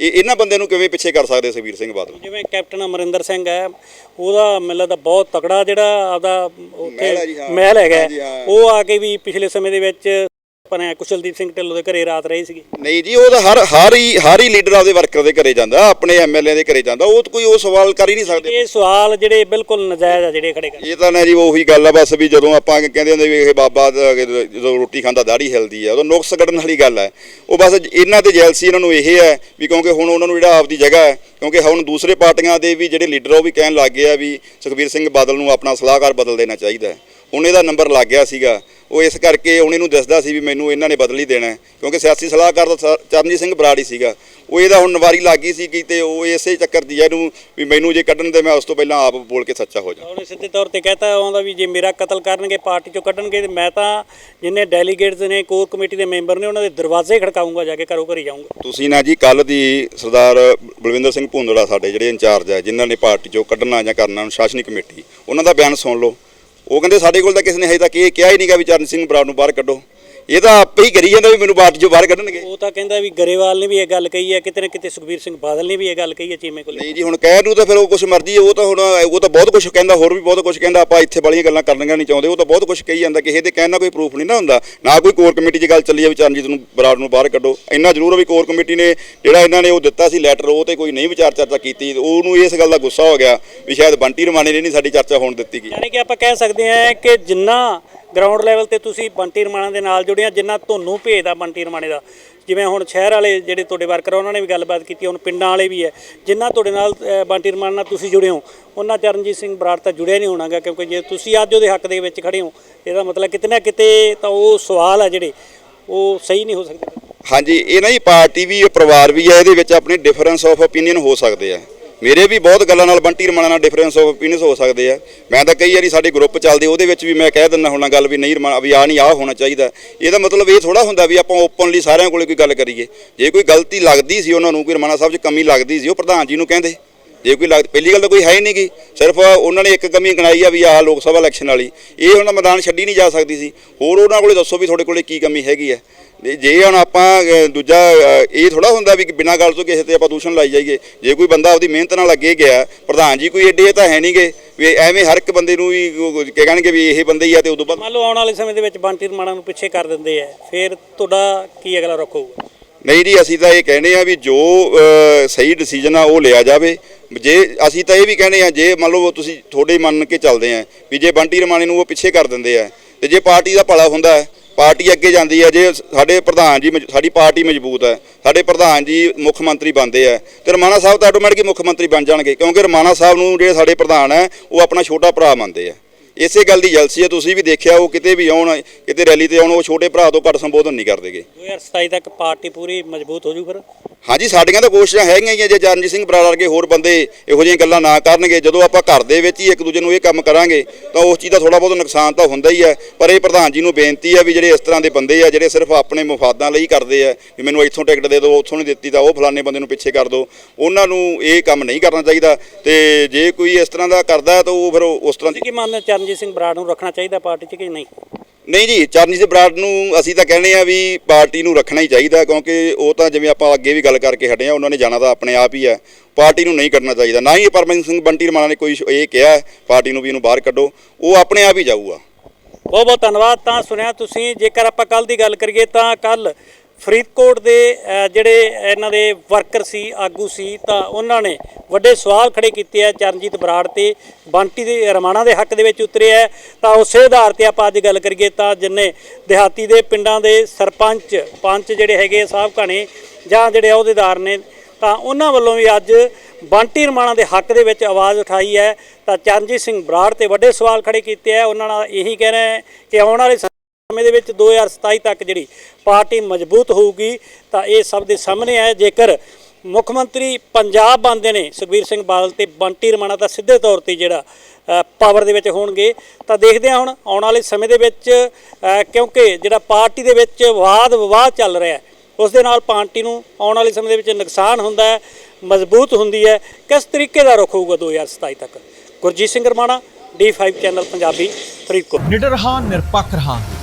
ਇਹ ਇਹਨਾਂ ਬੰਦਿਆਂ ਨੂੰ ਕਿਵੇਂ ਪਿੱਛੇ ਕਰ ਸਕਦੇ ਸੁਖਬੀਰ ਸਿੰਘ ਬਾਦਲ? ਜਿਵੇਂ ਕੈਪਟਨ ਅਮਰਿੰਦਰ ਸਿੰਘ ਹੈ ਉਹਦਾ ਮੈਨੂੰ ਲੱਗਦਾ ਬਹੁਤ ਤਕੜਾ ਜਿਹੜਾ ਆਪਦਾ ਉੱਥੇ। ਮਹਿਲ ਹੈਗਾ। ਉਹ ਆ ਕੇ ਵੀ ਪਿਛਲੇ ਸਮੇਂ ਦੇ ਵਿੱਚ ਆਪਣਾ ਕੁਸ਼ਲਦੀਪ ਸਿੰਘ ਢਿੱਲੋਂ ਦੇ ਘਰੇ ਰਾਤ ਰਹੀ ਸੀਗੀ। ਨਹੀਂ ਜੀ ਉਹ ਤਾਂ ਹਰ ਹਰ ਹੀ ਹਰ ਹੀ ਲੀਡਰ ਆਪਦੇ ਵਰਕਰ ਦੇ ਘਰੇ ਜਾਂਦਾ ਆਪਣੇ ਐਮਐਲਏ ਦੇ ਘਰੇ ਜਾਂਦਾ ਉਹ ਤਾਂ ਕੋਈ ਉਹ ਸਵਾਲ ਕਰ ਹੀ ਨਹੀਂ ਸਕਦੇ। ਇਹ ਸਵਾਲ ਜਿਹੜੇ ਬਿਲਕੁਲ ਨਜਾਇਜ਼ ਆ ਜਿਹੜੇ ਖੜੇ ਕਰ। ਇਹ ਤਾਂ ਨਾ ਜੀ ਉਹੀ ਗੱਲ ਆ ਬਸ ਵੀ ਜਦੋਂ ਆਪਾਂ ਕਹਿੰਦੇ ਹੁੰਦੇ ਵੀ ਇਹ ਬਾਬਾ ਜਦੋਂ ਰੋਟੀ ਖਾਂਦਾ ਦਾੜੀ ਹਿਲਦੀ ਆ ਉਦੋਂ ਨੁਕਸ ਕੱਢਣ ਵਾਲੀ ਗੱਲ ਹੈ ਉਹ ਬਸ ਇਹਨਾਂ ਤੇ ਜੈਲਸੀ ਇਹਨਾਂ ਨੂੰ ਇਹ ਹੈ ਵੀ ਕਿਉਂਕਿ ਹੁਣ ਉਹਨਾਂ ਨੂੰ ਜਿਹੜਾ ਆਪਦੀ ਜਗ੍ਹਾ ਹੈ ਕਿਉਂਕਿ ਹੁਣ ਦੂਸਰੇ ਪਾਰਟੀਆਂ ਦੇ ਵੀ ਜਿਹੜੇ ਲੀਡਰ ਉਹ ਵੀ ਕਹਿਣ ਲੱਗ ਗਏ ਆ ਵੀ ਸੁਖਬੀਰ ਸਿੰਘ ਬਾਦਲ ਨੂੰ ਆਪਣਾ ਸਲਾਹਕਾਰ ਬਦਲ ਦੇਣਾ ਚਾਹੀਦਾ ਹੈ। ਹੁਣ ਇਹਦਾ ਨੰਬਰ ਲੱਗ ਗਿਆ ਸੀਗਾ। ਉਹ ਇਸ ਕਰਕੇ ਹੁਣ ਇਹਨੂੰ ਦੱਸਦਾ ਸੀ ਵੀ ਮੈਨੂੰ ਇਹਨਾਂ ਨੇ ਬਦਲ ਦੇਣਾ। ਕਿਉਂਕਿ ਸਿਆਸੀ ਸਲਾਹਕਾਰ ਤਾਂ ਸ- ਚਰਨਜੀਤ ਸਿੰਘ ਬਰਾੜ ਸੀਗਾ। ਉਹ ਇਹਦਾ ਹੁਣ ਨਵਾਰੀ ਲੱਗ ਗਈ ਸੀ ਕਿ ਤੇ ਉਹ ਇਸੇ ਚੱਕਰ ਦੀ ਹੈ ਇਹਨੂੰ ਵੀ ਮੈਨੂੰ ਜੇ ਕੱਢਣ ਦੇ ਮੈਂ ਉਸ ਤੋਂ ਪਹਿਲਾਂ ਆਪ ਬੋਲ ਕੇ ਸੱਚਾ ਹੋ ਜਾ ਉਹਨੇ ਸਿੱਧੇ ਤੌਰ ਤੇ ਕਹਤਾ ਆਉਂਦਾ ਵੀ ਜੇ ਮੇਰਾ ਕਤਲ ਕਰਨਗੇ ਪਾਰਟੀ ਚੋਂ ਕੱਢਣਗੇ ਤੇ ਮੈਂ ਤਾਂ ਜਿੰਨੇ ਡੈਲੀਗੇਟਸ ਨੇ ਕੋਰ ਕਮੇਟੀ ਦੇ ਮੈਂਬਰ ਨੇ ਉਹਨਾਂ ਦੇ ਦਰਵਾਜ਼ੇ ਖੜਕਾਉਂਗਾ ਜਾ ਕੇ ਘਰੋਂ ਘਰੀ ਜਾਊਂਗਾ। ਤੁਸੀਂ ਨਾ ਜੀ ਕੱਲ ਦੀ ਸਰਦਾਰ ਬਲਵਿੰਦਰ ਸਿੰਘ ਭੁੰਦੜਾ ਸਾਡੇ ਜਿਹੜੇ ਇੰਚਾਰਜ ਹੈ ਜਿਨ੍ਹਾਂ ਨੇ ਪਾਰਟੀ ਚੋਂ ਕੱਢਣਾ ਜਾਂ ਕਰਨਾ ਅਨੁਸ਼ਾਸਨੀ ਕਮੇਟੀ ਉਹਨਾਂ ਦਾ ਬਿਆਨ ਸੁਣ ਲਓ। ਉਹ ਕਹਿੰਦੇ ਸਾਡੇ ਕੋਲ ਤਾਂ ਕਿਸੇ ਨੇ ਹਜੇ ਤੱਕ ਇਹ ਕਿਹਾ ਹੀ ਨਹੀਂਗਾ ਵੀ ਚਰਨ ਸਿੰਘ ਬਰਾੜ ਨੂੰ ਬਾਹਰ ਕੱਢੋ। ਇਹ ਤਾਂ ਆਪੇ ਹੀ ਕਰੀ ਜਾਂਦਾ ਵੀ ਮੈਨੂੰ ਪਾਰਟੀ ਚੋਂ ਬਾਹਰ ਕੱਢਣਗੇ। ਉਹ ਤਾਂ ਕਹਿੰਦਾ ਵੀ ਗਰੇਵਾਲ ਨੇ ਵੀ ਇਹ ਗੱਲ ਕਹੀ ਹੈ ਕਿਤੇ ਨਾ ਕਿਤੇ ਸੁਖਬੀਰ ਸਿੰਘ ਬਾਦਲ ਨੇ ਵੀ ਇਹ ਗੱਲ ਕਹੀ ਹੈ ਚੀਮੇ ਕੋਲ। ਨਹੀਂ ਜੀ ਹੁਣ ਕਹਿਣ ਨੂੰ ਤਾਂ ਫਿਰ ਉਹ ਕੁਛ ਮਰਜ਼ੀ ਹੈ ਉਹ ਤਾਂ ਹੁਣ ਉਹ ਤਾਂ ਬਹੁਤ ਕੁਝ ਕਹਿੰਦਾ ਹੋਰ ਵੀ ਬਹੁਤ ਕੁਝ ਕਹਿੰਦਾ ਆਪਾਂ ਇੱਥੇ ਵਾਲੀਆਂ ਗੱਲਾਂ ਕਰਨੀਆਂ ਨਹੀਂ ਚਾਹੁੰਦੇ ਉਹ ਤਾਂ ਬਹੁਤ ਕੁਝ ਕਹੀ ਜਾਂਦਾ ਕਿਸੇ ਦੇ ਕਹਿਣ ਨਾਲ ਕੋਈ ਪ੍ਰੂਫ ਨਹੀਂ ਨਾ ਹੁੰਦਾ। ਨਾ ਕੋਈ ਕੋਰ ਕਮੇਟੀ 'ਚ ਗੱਲ ਚੱਲੀ ਆ ਵੀ ਚਰਨਜੀਤ ਨੂੰ ਬਰਾੜ ਨੂੰ ਬਾਹਰ ਕੱਢੋ। ਇੰਨਾ ਜ਼ਰੂਰ ਵੀ ਕੋਰ ਕਮੇਟੀ ਨੇ ਜਿਹੜਾ ਇਹਨਾਂ ਨੇ ਉਹ ਦਿੱਤਾ ਸੀ ਲੈਟਰ ਉਹ ਤੇ ਕੋਈ ਨਹੀਂ ਵਿਚਾਰ ਚਰਚਾ ਕੀਤੀ ਉਹਨੂੰ ਇਸ ਗੱਲ ਦਾ ਗੁੱਸਾ ਹੋ ਗਿਆ ਵੀ ਸ਼ਾਇਦ ਬੰਟੀ ਰਮਾਣੇ ਨੇ ਨਹੀਂ ਸਾਡੀ ਚਰਚਾ ਹੋਣ ਦਿੱਤੀ ਗਈ ਯਾਨੀ ਕਿ ਆਪਾਂ ਕਹਿ ਸਕਦੇ ਹਾਂ ਕਿ ਜਿੰਨਾ ਗਰਾਊਂਡ ਲੈਵਲ ਤੇ ਤੁਸੀਂ ਬੰਟੀ ਰਮਾਣਾ ਦੇ ਨਾਲ ਜੁੜਿਆ ਜਿੰਨਾ ਤੁਹਾਨੂੰ ਭੇਜਦਾ ਬੰਟੀ ਰਮਾਣੇ ਦਾ। ਜਿਵੇਂ ਹੁਣ ਸ਼ਹਿਰ ਵਾਲੇ ਜਿਹੜੇ ਤੁਹਾਡੇ ਵਰਕਰ ਆ, ਉਹਨਾਂ ਨੇ ਵੀ ਗੱਲਬਾਤ ਕੀਤੀ ਹੁਣ ਪਿੰਡਾਂ ਵਾਲੇ ਵੀ ਹੈ। ਜਿੰਨਾ ਤੁਹਾਡੇ ਨਾਲ ਬੰਟੀ ਰਮਾਣਾ ਨਾਲ ਤੁਸੀਂ ਜੁੜੇ ਹੋ ਉਹਨਾਂ ਚਰਨਜੀਤ ਸਿੰਘ ਬਰਾੜ ਤਾਂ ਜੁੜਿਆ ਨਹੀਂ ਹੋਣਾਗਾ ਕਿਉਂਕਿ ਜੇ ਤੁਸੀਂ ਅੱਜ ਉਹਦੇ ਹੱਕ ਦੇ ਵਿੱਚ ਖੜੇ ਹੋ ਇਹਦਾ ਮਤਲਬ ਕਿਤੇ ਨਾ ਕਿਤੇ ਤਾਂ ਉਹ ਸਵਾਲ ਆ ਜਿਹੜੇ ਉਹ ਸਹੀ ਨਹੀਂ ਹੋ ਸਕਦੇ। ਹਾਂਜੀ ਇਹ ਨਾ ਹੀ ਪਾਰਟੀ ਵੀ ਇਹ ਪਰਿਵਾਰ ਵੀ ਹੈ ਇਹਦੇ ਵਿੱਚ ਆਪਣੇ ਡਿਫਰੈਂਸ ਆਫ ਓਪੀਨੀਅਨ ਹੋ ਸਕਦੇ ਆ। ਮੇਰੇ ਵੀ ਬਹੁਤ ਗੱਲਾਂ ਨਾਲ ਬੰਟੀ ਰਮਾਣਾ ਨਾਲ ਡਿਫਰੈਂਸ ਆਫ ਓਪੀਨੀਅਨਸ ਹੋ ਸਕਦੇ ਆ। ਮੈਂ ਤਾਂ ਕਈ ਵਾਰੀ ਸਾਡੇ ਗਰੁੱਪ ਚੱਲਦੇ, ਉਹਦੇ ਵਿੱਚ ਵੀ ਮੈਂ ਕਹਿ ਦਿੰਦਾ ਹੁਣਾ ਗੱਲ ਵੀ ਨਹੀਂ ਰਮਾਣਾ, ਵੀ ਆ ਨਹੀਂ ਆ ਹੋਣਾ ਚਾਹੀਦਾ। ਇਹਦਾ ਮਤਲਬ ਇਹ ਥੋੜਾ ਹੁੰਦਾ ਵੀ ਆਪਾਂ ਓਪਨਲੀ ਸਾਰਿਆਂ ਕੋਲੇ ਕੋਈ ਗੱਲ ਕਰੀਏ। ਜੇ ਕੋਈ ਗਲਤੀ ਲੱਗਦੀ ਸੀ ਉਹਨਾਂ ਨੂੰ, ਕੋਈ ਰਮਾਣਾ ਸਾਹਿਬ 'ਚ ਕਮੀ ਲੱਗਦੀ ਸੀ, ਉਹ ਪ੍ਰਧਾਨ ਜੀ ਨੂੰ ਕਹਿੰਦੇ। ਜੇ ਕੋਈ ਲੱਗ ਪਹਿਲੀ ਗੱਲ ਤਾਂ ਕੋਈ ਹੈ ਹੀ ਨਹੀਂਗੀ। ਸਿਰਫ ਉਹਨਾਂ ਨੇ ਇੱਕ ਕਮੀ ਗਣਾਈ ਆ ਵੀ ਆਹ ਲੋਕ ਸਭਾ ਇਲੈਕਸ਼ਨ ਵਾਲੀ। ਇਹ ਉਹਨਾਂ ਮੈਦਾਨ ਛੱਡੀ ਨਹੀਂ ਜਾ ਸਕਦੀ ਸੀ। ਹੋਰ ਉਹਨਾਂ ਕੋਲੇ ਦੱਸੋ ਵੀ ਤੁਹਾਡੇ ਕੋਲੇ ਕੀ ਕਮੀ ਹੈਗੀ ਹੈ। ਜੇ ਹੁਣ ਆਪਾਂ ਦੂਜਾ ਇਹ ਥੋੜਾ ਹੁੰਦਾ ਵੀ ਬਿਨਾਂ ਗੱਲ ਤੋਂ ਕਿਸੇ ਤੇ ਆਪਾਂ ਦੂਸ਼ਣ ਲਾਈ ਜਾਈਏ। ਜੇ ਕੋਈ ਬੰਦਾ ਆਪਦੀ ਮਿਹਨਤ ਨਾਲ ਅੱਗੇ ਗਿਆ ਪ੍ਰਧਾਨ ਜੀ ਕੋਈ ਏਡੇ ਤਾਂ ਹੈ ਨਹੀਂਗੇ ਵੀ ਐਵੇਂ ਹਰ ਇੱਕ ਬੰਦੇ ਨੂੰ ਕੀ ਕਹਿਣਗੇ ਵੀ ਇਹ ਬੰਦੇ ਹੀ ਆ ਤੇ ਉਦੋਂ ਬਾਅਦ ਮੰਨ ਲਓ ਆਉਣ ਵਾਲੇ ਸਮੇਂ ਦੇ ਵਿੱਚ ਬੰਟੀ ਰਮਾਣਾ ਨੂੰ ਪਿੱਛੇ ਕਰ ਦਿੰਦੇ ਆ। ਫਿਰ ਤੁਹਾਡਾ ਕੀ ਅਗਲਾ ਰੁਖ ਹੋਊਗਾ? ਨਹੀਂ ਜੀ ਅਸੀਂ ਤਾਂ ਇਹ ਕਹਿੰਦੇ ਆ ਵੀ ਜੋ ਸਹੀ ਡਿਸੀਜਨ ਆ ਉਹ ਲਿਆ ਜਾਵੇ। ਜੇ ਅਸੀਂ ਤਾਂ ਇਹ ਵੀ ਕਹਿੰਦੇ ਆ ਜੇ ਮੰਨ ਲਓ ਤੁਸੀਂ ਤੁਹਾਡੇ ਮੰਨ ਕੇ ਚੱਲਦੇ ਆ, ਵੀ ਜੇ ਬੰਟੀ ਰਮਾਣੀ ਨੂੰ ਉਹ ਪਿੱਛੇ ਕਰ ਦਿੰਦੇ ਆ, ਤੇ ਜੇ ਪਾਰਟੀ ਦਾ ਭਲਾ ਹੁੰਦਾ ਹੈ, ਪਾਰਟੀ ਅੱਗੇ ਜਾਂਦੀ ਹੈ, ਜੇ ਸਾਡੇ ਪ੍ਰਧਾਨ ਜੀ ਮਜ- ਸਾਡੀ ਪਾਰਟੀ ਮਜ਼ਬੂਤ ਹੈ, ਸਾਡੇ ਪ੍ਰਧਾਨ ਜੀ ਮੁੱਖ ਮੰਤਰੀ ਬਣਦੇ ਆ, ਤੇ ਰਮਾਣਾ ਸਾਹਿਬ ਤਾਂ ਆਟੋਮੈਟਿਕ ਮੁੱਖ ਮੰਤਰੀ ਬਣ ਜਾਣਗੇ, ਕਿਉਂਕਿ ਰਮਾਣਾ ਸਾਹਿਬ ਨੂੰ ਜਿਹੜੇ ਸਾਡੇ ਪ੍ਰਧਾਨ ਹੈ, ਉਹ ਆਪਣਾ ਛੋਟਾ ਭਰਾ ਮੰਨਦੇ ਆ। ਇਸੇ ਗੱਲ ਦੀ ਜਲਸੀ ਹੈ ਤੁਸੀਂ ਵੀ ਦੇਖਿਆ ਉਹ ਕਿਤੇ ਵੀ ਆਉਣ ਕਿਤੇ ਰੈਲੀ ਤੇ ਆਉਣ ਉਹ ਛੋਟੇ ਭਰਾ ਤੋਂ ਘੱਟ ਸੰਬੋਧਨ ਨਹੀਂ ਕਰਦੇਗੇ 2027 ਤੱਕ ਪਾਰਟੀ ਪੂਰੀ ਮਜ਼ਬੂਤ ਹੋ ਜੂ ਫਿਰ। ਹਾਂਜੀ ਸਾਡੀਆਂ ਤਾਂ ਕੋਸ਼ਿਸ਼ਾਂ ਹੈਗੀਆਂ ਹੀ ਆ ਜੇ ਚਰਨਜੀਤ ਸਿੰਘ ਬਰਾੜ ਵਰਗੇ ਹੋਰ ਬੰਦੇ ਇਹੋ ਜਿਹੀਆਂ ਗੱਲਾਂ ਨਾ ਕਰਨਗੇ ਜਦੋਂ ਆਪਾਂ ਘਰ ਦੇ ਵਿੱਚ ਹੀ ਇੱਕ ਦੂਜੇ ਨੂੰ ਇਹ ਕੰਮ ਕਰਾਂਗੇ ਤਾਂ ਉਸ ਚੀਜ਼ ਦਾ ਥੋੜਾ ਬਹੁਤ ਨੁਕਸਾਨ ਤਾਂ ਹੁੰਦਾ ਹੀ ਹੈ ਪਰ ਇਹ ਪ੍ਰਧਾਨ ਜੀ ਨੂੰ ਬੇਨਤੀ ਹੈ ਵੀ ਜਿਹੜੇ ਇਸ ਤਰ੍ਹਾਂ ਦੇ ਬੰਦੇ ਆ ਜਿਹੜੇ ਸਿਰਫ ਆਪਣੇ ਮਫਾਦਾਂ ਲਈ ਕਰਦੇ ਆ ਵੀ ਮੈਨੂੰ ਇੱਥੋਂ ਟਿਕਟ ਦੇ ਦਿਓ ਉੱਥੋਂ ਨਹੀਂ ਦਿੱਤੀ ਤਾਂ ਉਹ ਫਲਾਣੇ ਬੰਦੇ ਨੂੰ ਪਿੱਛੇ ਕਰ ਦਿਓ ਉਹਨਾਂ ਨੂੰ ਇਹ ਕੰਮ ਨਹੀਂ ਕਰਨਾ ਚਾਹੀਦਾ। ਤੇ ਜੇ ਕੋਈ ਇਸ ਤਰ੍ਹਾਂ ਦਾ ਕਰਦਾ ਤਾਂ ਉਹ ਫਿਰ ਉਸ ਤਰ੍ਹਾਂ ਦੀ ਕੀ ਮੰਨਦੇ ਹੋ ਚਰਨਜੀਤ ਸਿੰਘ ਬਰਾੜ ਨੂੰ ਰੱਖਣਾ ਚਾਹੀਦਾ ਪਾਰਟੀ 'ਚ ਕਿ ਨਹੀਂ? ਨਹੀਂ ਜੀ ਚਰਨਜੀਤ ਸਿੰਘ ਬਰਾੜ ਨੂੰ ਅਸੀਂ ਤਾਂ ਕਹਿੰਦੇ ਆ ਵੀ ਪਾਰਟੀ ਨੂੰ ਰੱਖਣਾ ਹੀ ਚਾਹੀਦਾ ਕਿਉਂਕਿ ਉਹ ਤਾਂ ਜਿਵੇਂ ਆਪਾਂ ਅੱਗੇ ਵੀ ਗੱਲ ਕਰਕੇ ਹਟੇ ਆ ਉਹਨਾਂ ਨੇ ਜਾਣਾ ਤਾਂ ਆਪਣੇ ਆਪ ਹੀ ਹੈ। ਪਾਰਟੀ ਨੂੰ ਨਹੀਂ ਕਰਨਾ ਚਾਹੀਦਾ। ਨਾ ਹੀ ਪਰਮਜੀਤ ਸਿੰਘ ਬੰਟੀ ਰਮਾਣਾ ਨੇ ਕੋਈ ਇਹ ਕਿਹਾ ਪਾਰਟੀ ਨੂੰ ਵੀ ਇਹਨੂੰ ਬਾਹਰ ਕੱਢੋ। ਉਹ ਆਪਣੇ ਆਪ ਹੀ ਜਾਊਗਾ। ਬਹੁਤ ਬਹੁਤ ਧੰਨਵਾਦ। ਤਾਂ ਸੁਣਿਆ ਤੁਸੀਂ ਜੇਕਰ ਆਪਾਂ ਕੱਲ ਦੀ ਗੱਲ ਕਰੀਏ ਤਾਂ ਕੱਲ ਫਰੀਦਕੋਟ ਦੇ ਜਿਹੜੇ ਇਹਨਾਂ ਦੇ ਵਰਕਰ ਸੀ, ਆਗੂ ਸੀ, ਤਾਂ ਉਹਨਾਂ ਨੇ ਵੱਡੇ ਸਵਾਲ ਖੜੇ ਕੀਤੇ ਆ ਚਰਨਜੀਤ ਬਰਾੜ ਤੇ। ਬੰਟੀ ਦੇ, ਰਮਾਣਾ ਦੇ ਹੱਕ ਦੇ ਵਿੱਚ ਉਤਰੇ ਆ। ਤਾਂ ਉਸੇ ਆਧਾਰ ਤੇ ਆਪਾਂ ਅੱਜ ਗੱਲ ਕਰੀਏ ਤਾਂ ਜਿੰਨੇ ਦਿਹਾਤੀ ਦੇ ਪਿੰਡਾਂ ਦੇ ਸਰਪੰਚ, ਪੰਚ ਜਿਹੜੇ ਹੈਗੇ ਸਾਹਿਬ ਨੇ ਜਾਂ ਜਿਹੜੇ ਅਹੁਦੇਦਾਰ ਨੇ, ਤਾਂ ਉਹਨਾਂ ਵੱਲੋਂ ਵੀ ਅੱਜ ਬੰਟੀ ਰਮਾਣਾ ਦੇ ਹੱਕ ਦੇ ਵਿੱਚ ਆਵਾਜ਼ ਉਠਾਈ ਹੈ। ਤਾਂ ਚਰਨਜੀਤ ਸਿੰਘ ਬਰਾੜ ਤੇ ਵੱਡੇ ਸਵਾਲ ਖੜੇ ਕੀਤੇ ਆ। ਉਹਨਾਂ ਨਾਲ ਇਹੀ ਕਹਿਣਾ ਹੈ ਕਿ ਆਉਣ ਵਾਲੇ ਸਮੇਂ ਦੇ ਵਿੱਚ 2027 ਤੱਕ ਜਿਹੜੀ ਪਾਰਟੀ ਮਜ਼ਬੂਤ ਹੋਊਗੀ, ਤਾਂ ਇਹ ਸਭ ਦੇ ਸਾਹਮਣੇ ਹੈ ਜੇਕਰ ਮੁੱਖ ਮੰਤਰੀ ਪੰਜਾਬ ਬਣਦੇ ਨੇ, ਸੁਖਬੀਰ ਸਿੰਘ ਬਾਦਲ ਤੇ ਬੰਟੀ ਰਮਾਣਾ, ਤਾਂ ਸਿੱਧੇ ਤੌਰ ਤੇ ਜਿਹੜਾ ਪਾਵਰ ਦੇ ਵਿੱਚ ਹੋਣਗੇ। ਤਾਂ ਦੇਖਦੇ ਹਾਂ ਹੁਣ ਆਉਣ ਵਾਲੇ ਸਮੇਂ ਦੇ ਵਿੱਚ ਕਿਉਂਕਿ ਜਿਹੜਾ ਪਾਰਟੀ ਦੇ ਵਿੱਚ ਵਾਦ ਵਿਵਾਦ ਚੱਲ ਰਿਹਾ ਹੈ, ਉਸ ਦੇ ਨਾਲ ਪਾਰਟੀ ਨੂੰ ਆਉਣ ਵਾਲੇ ਸਮੇਂ ਦੇ ਵਿੱਚ ਨੁਕਸਾਨ ਹੁੰਦਾ ਹੈ, ਮਜ਼ਬੂਤ ਹੁੰਦੀ ਹੈ। ਕਿਸ ਤਰੀਕੇ ਦਾ ਰੁਖ ਹੋਊਗਾ 2027 ਤੱਕ? Gurjeet Singh Ramana D5 channel, Punjabi, Faridkot. ਨਿਡਰ ਹਾਂ, ਨਿਰਪੱਖ ਰਹਾਂਗੇ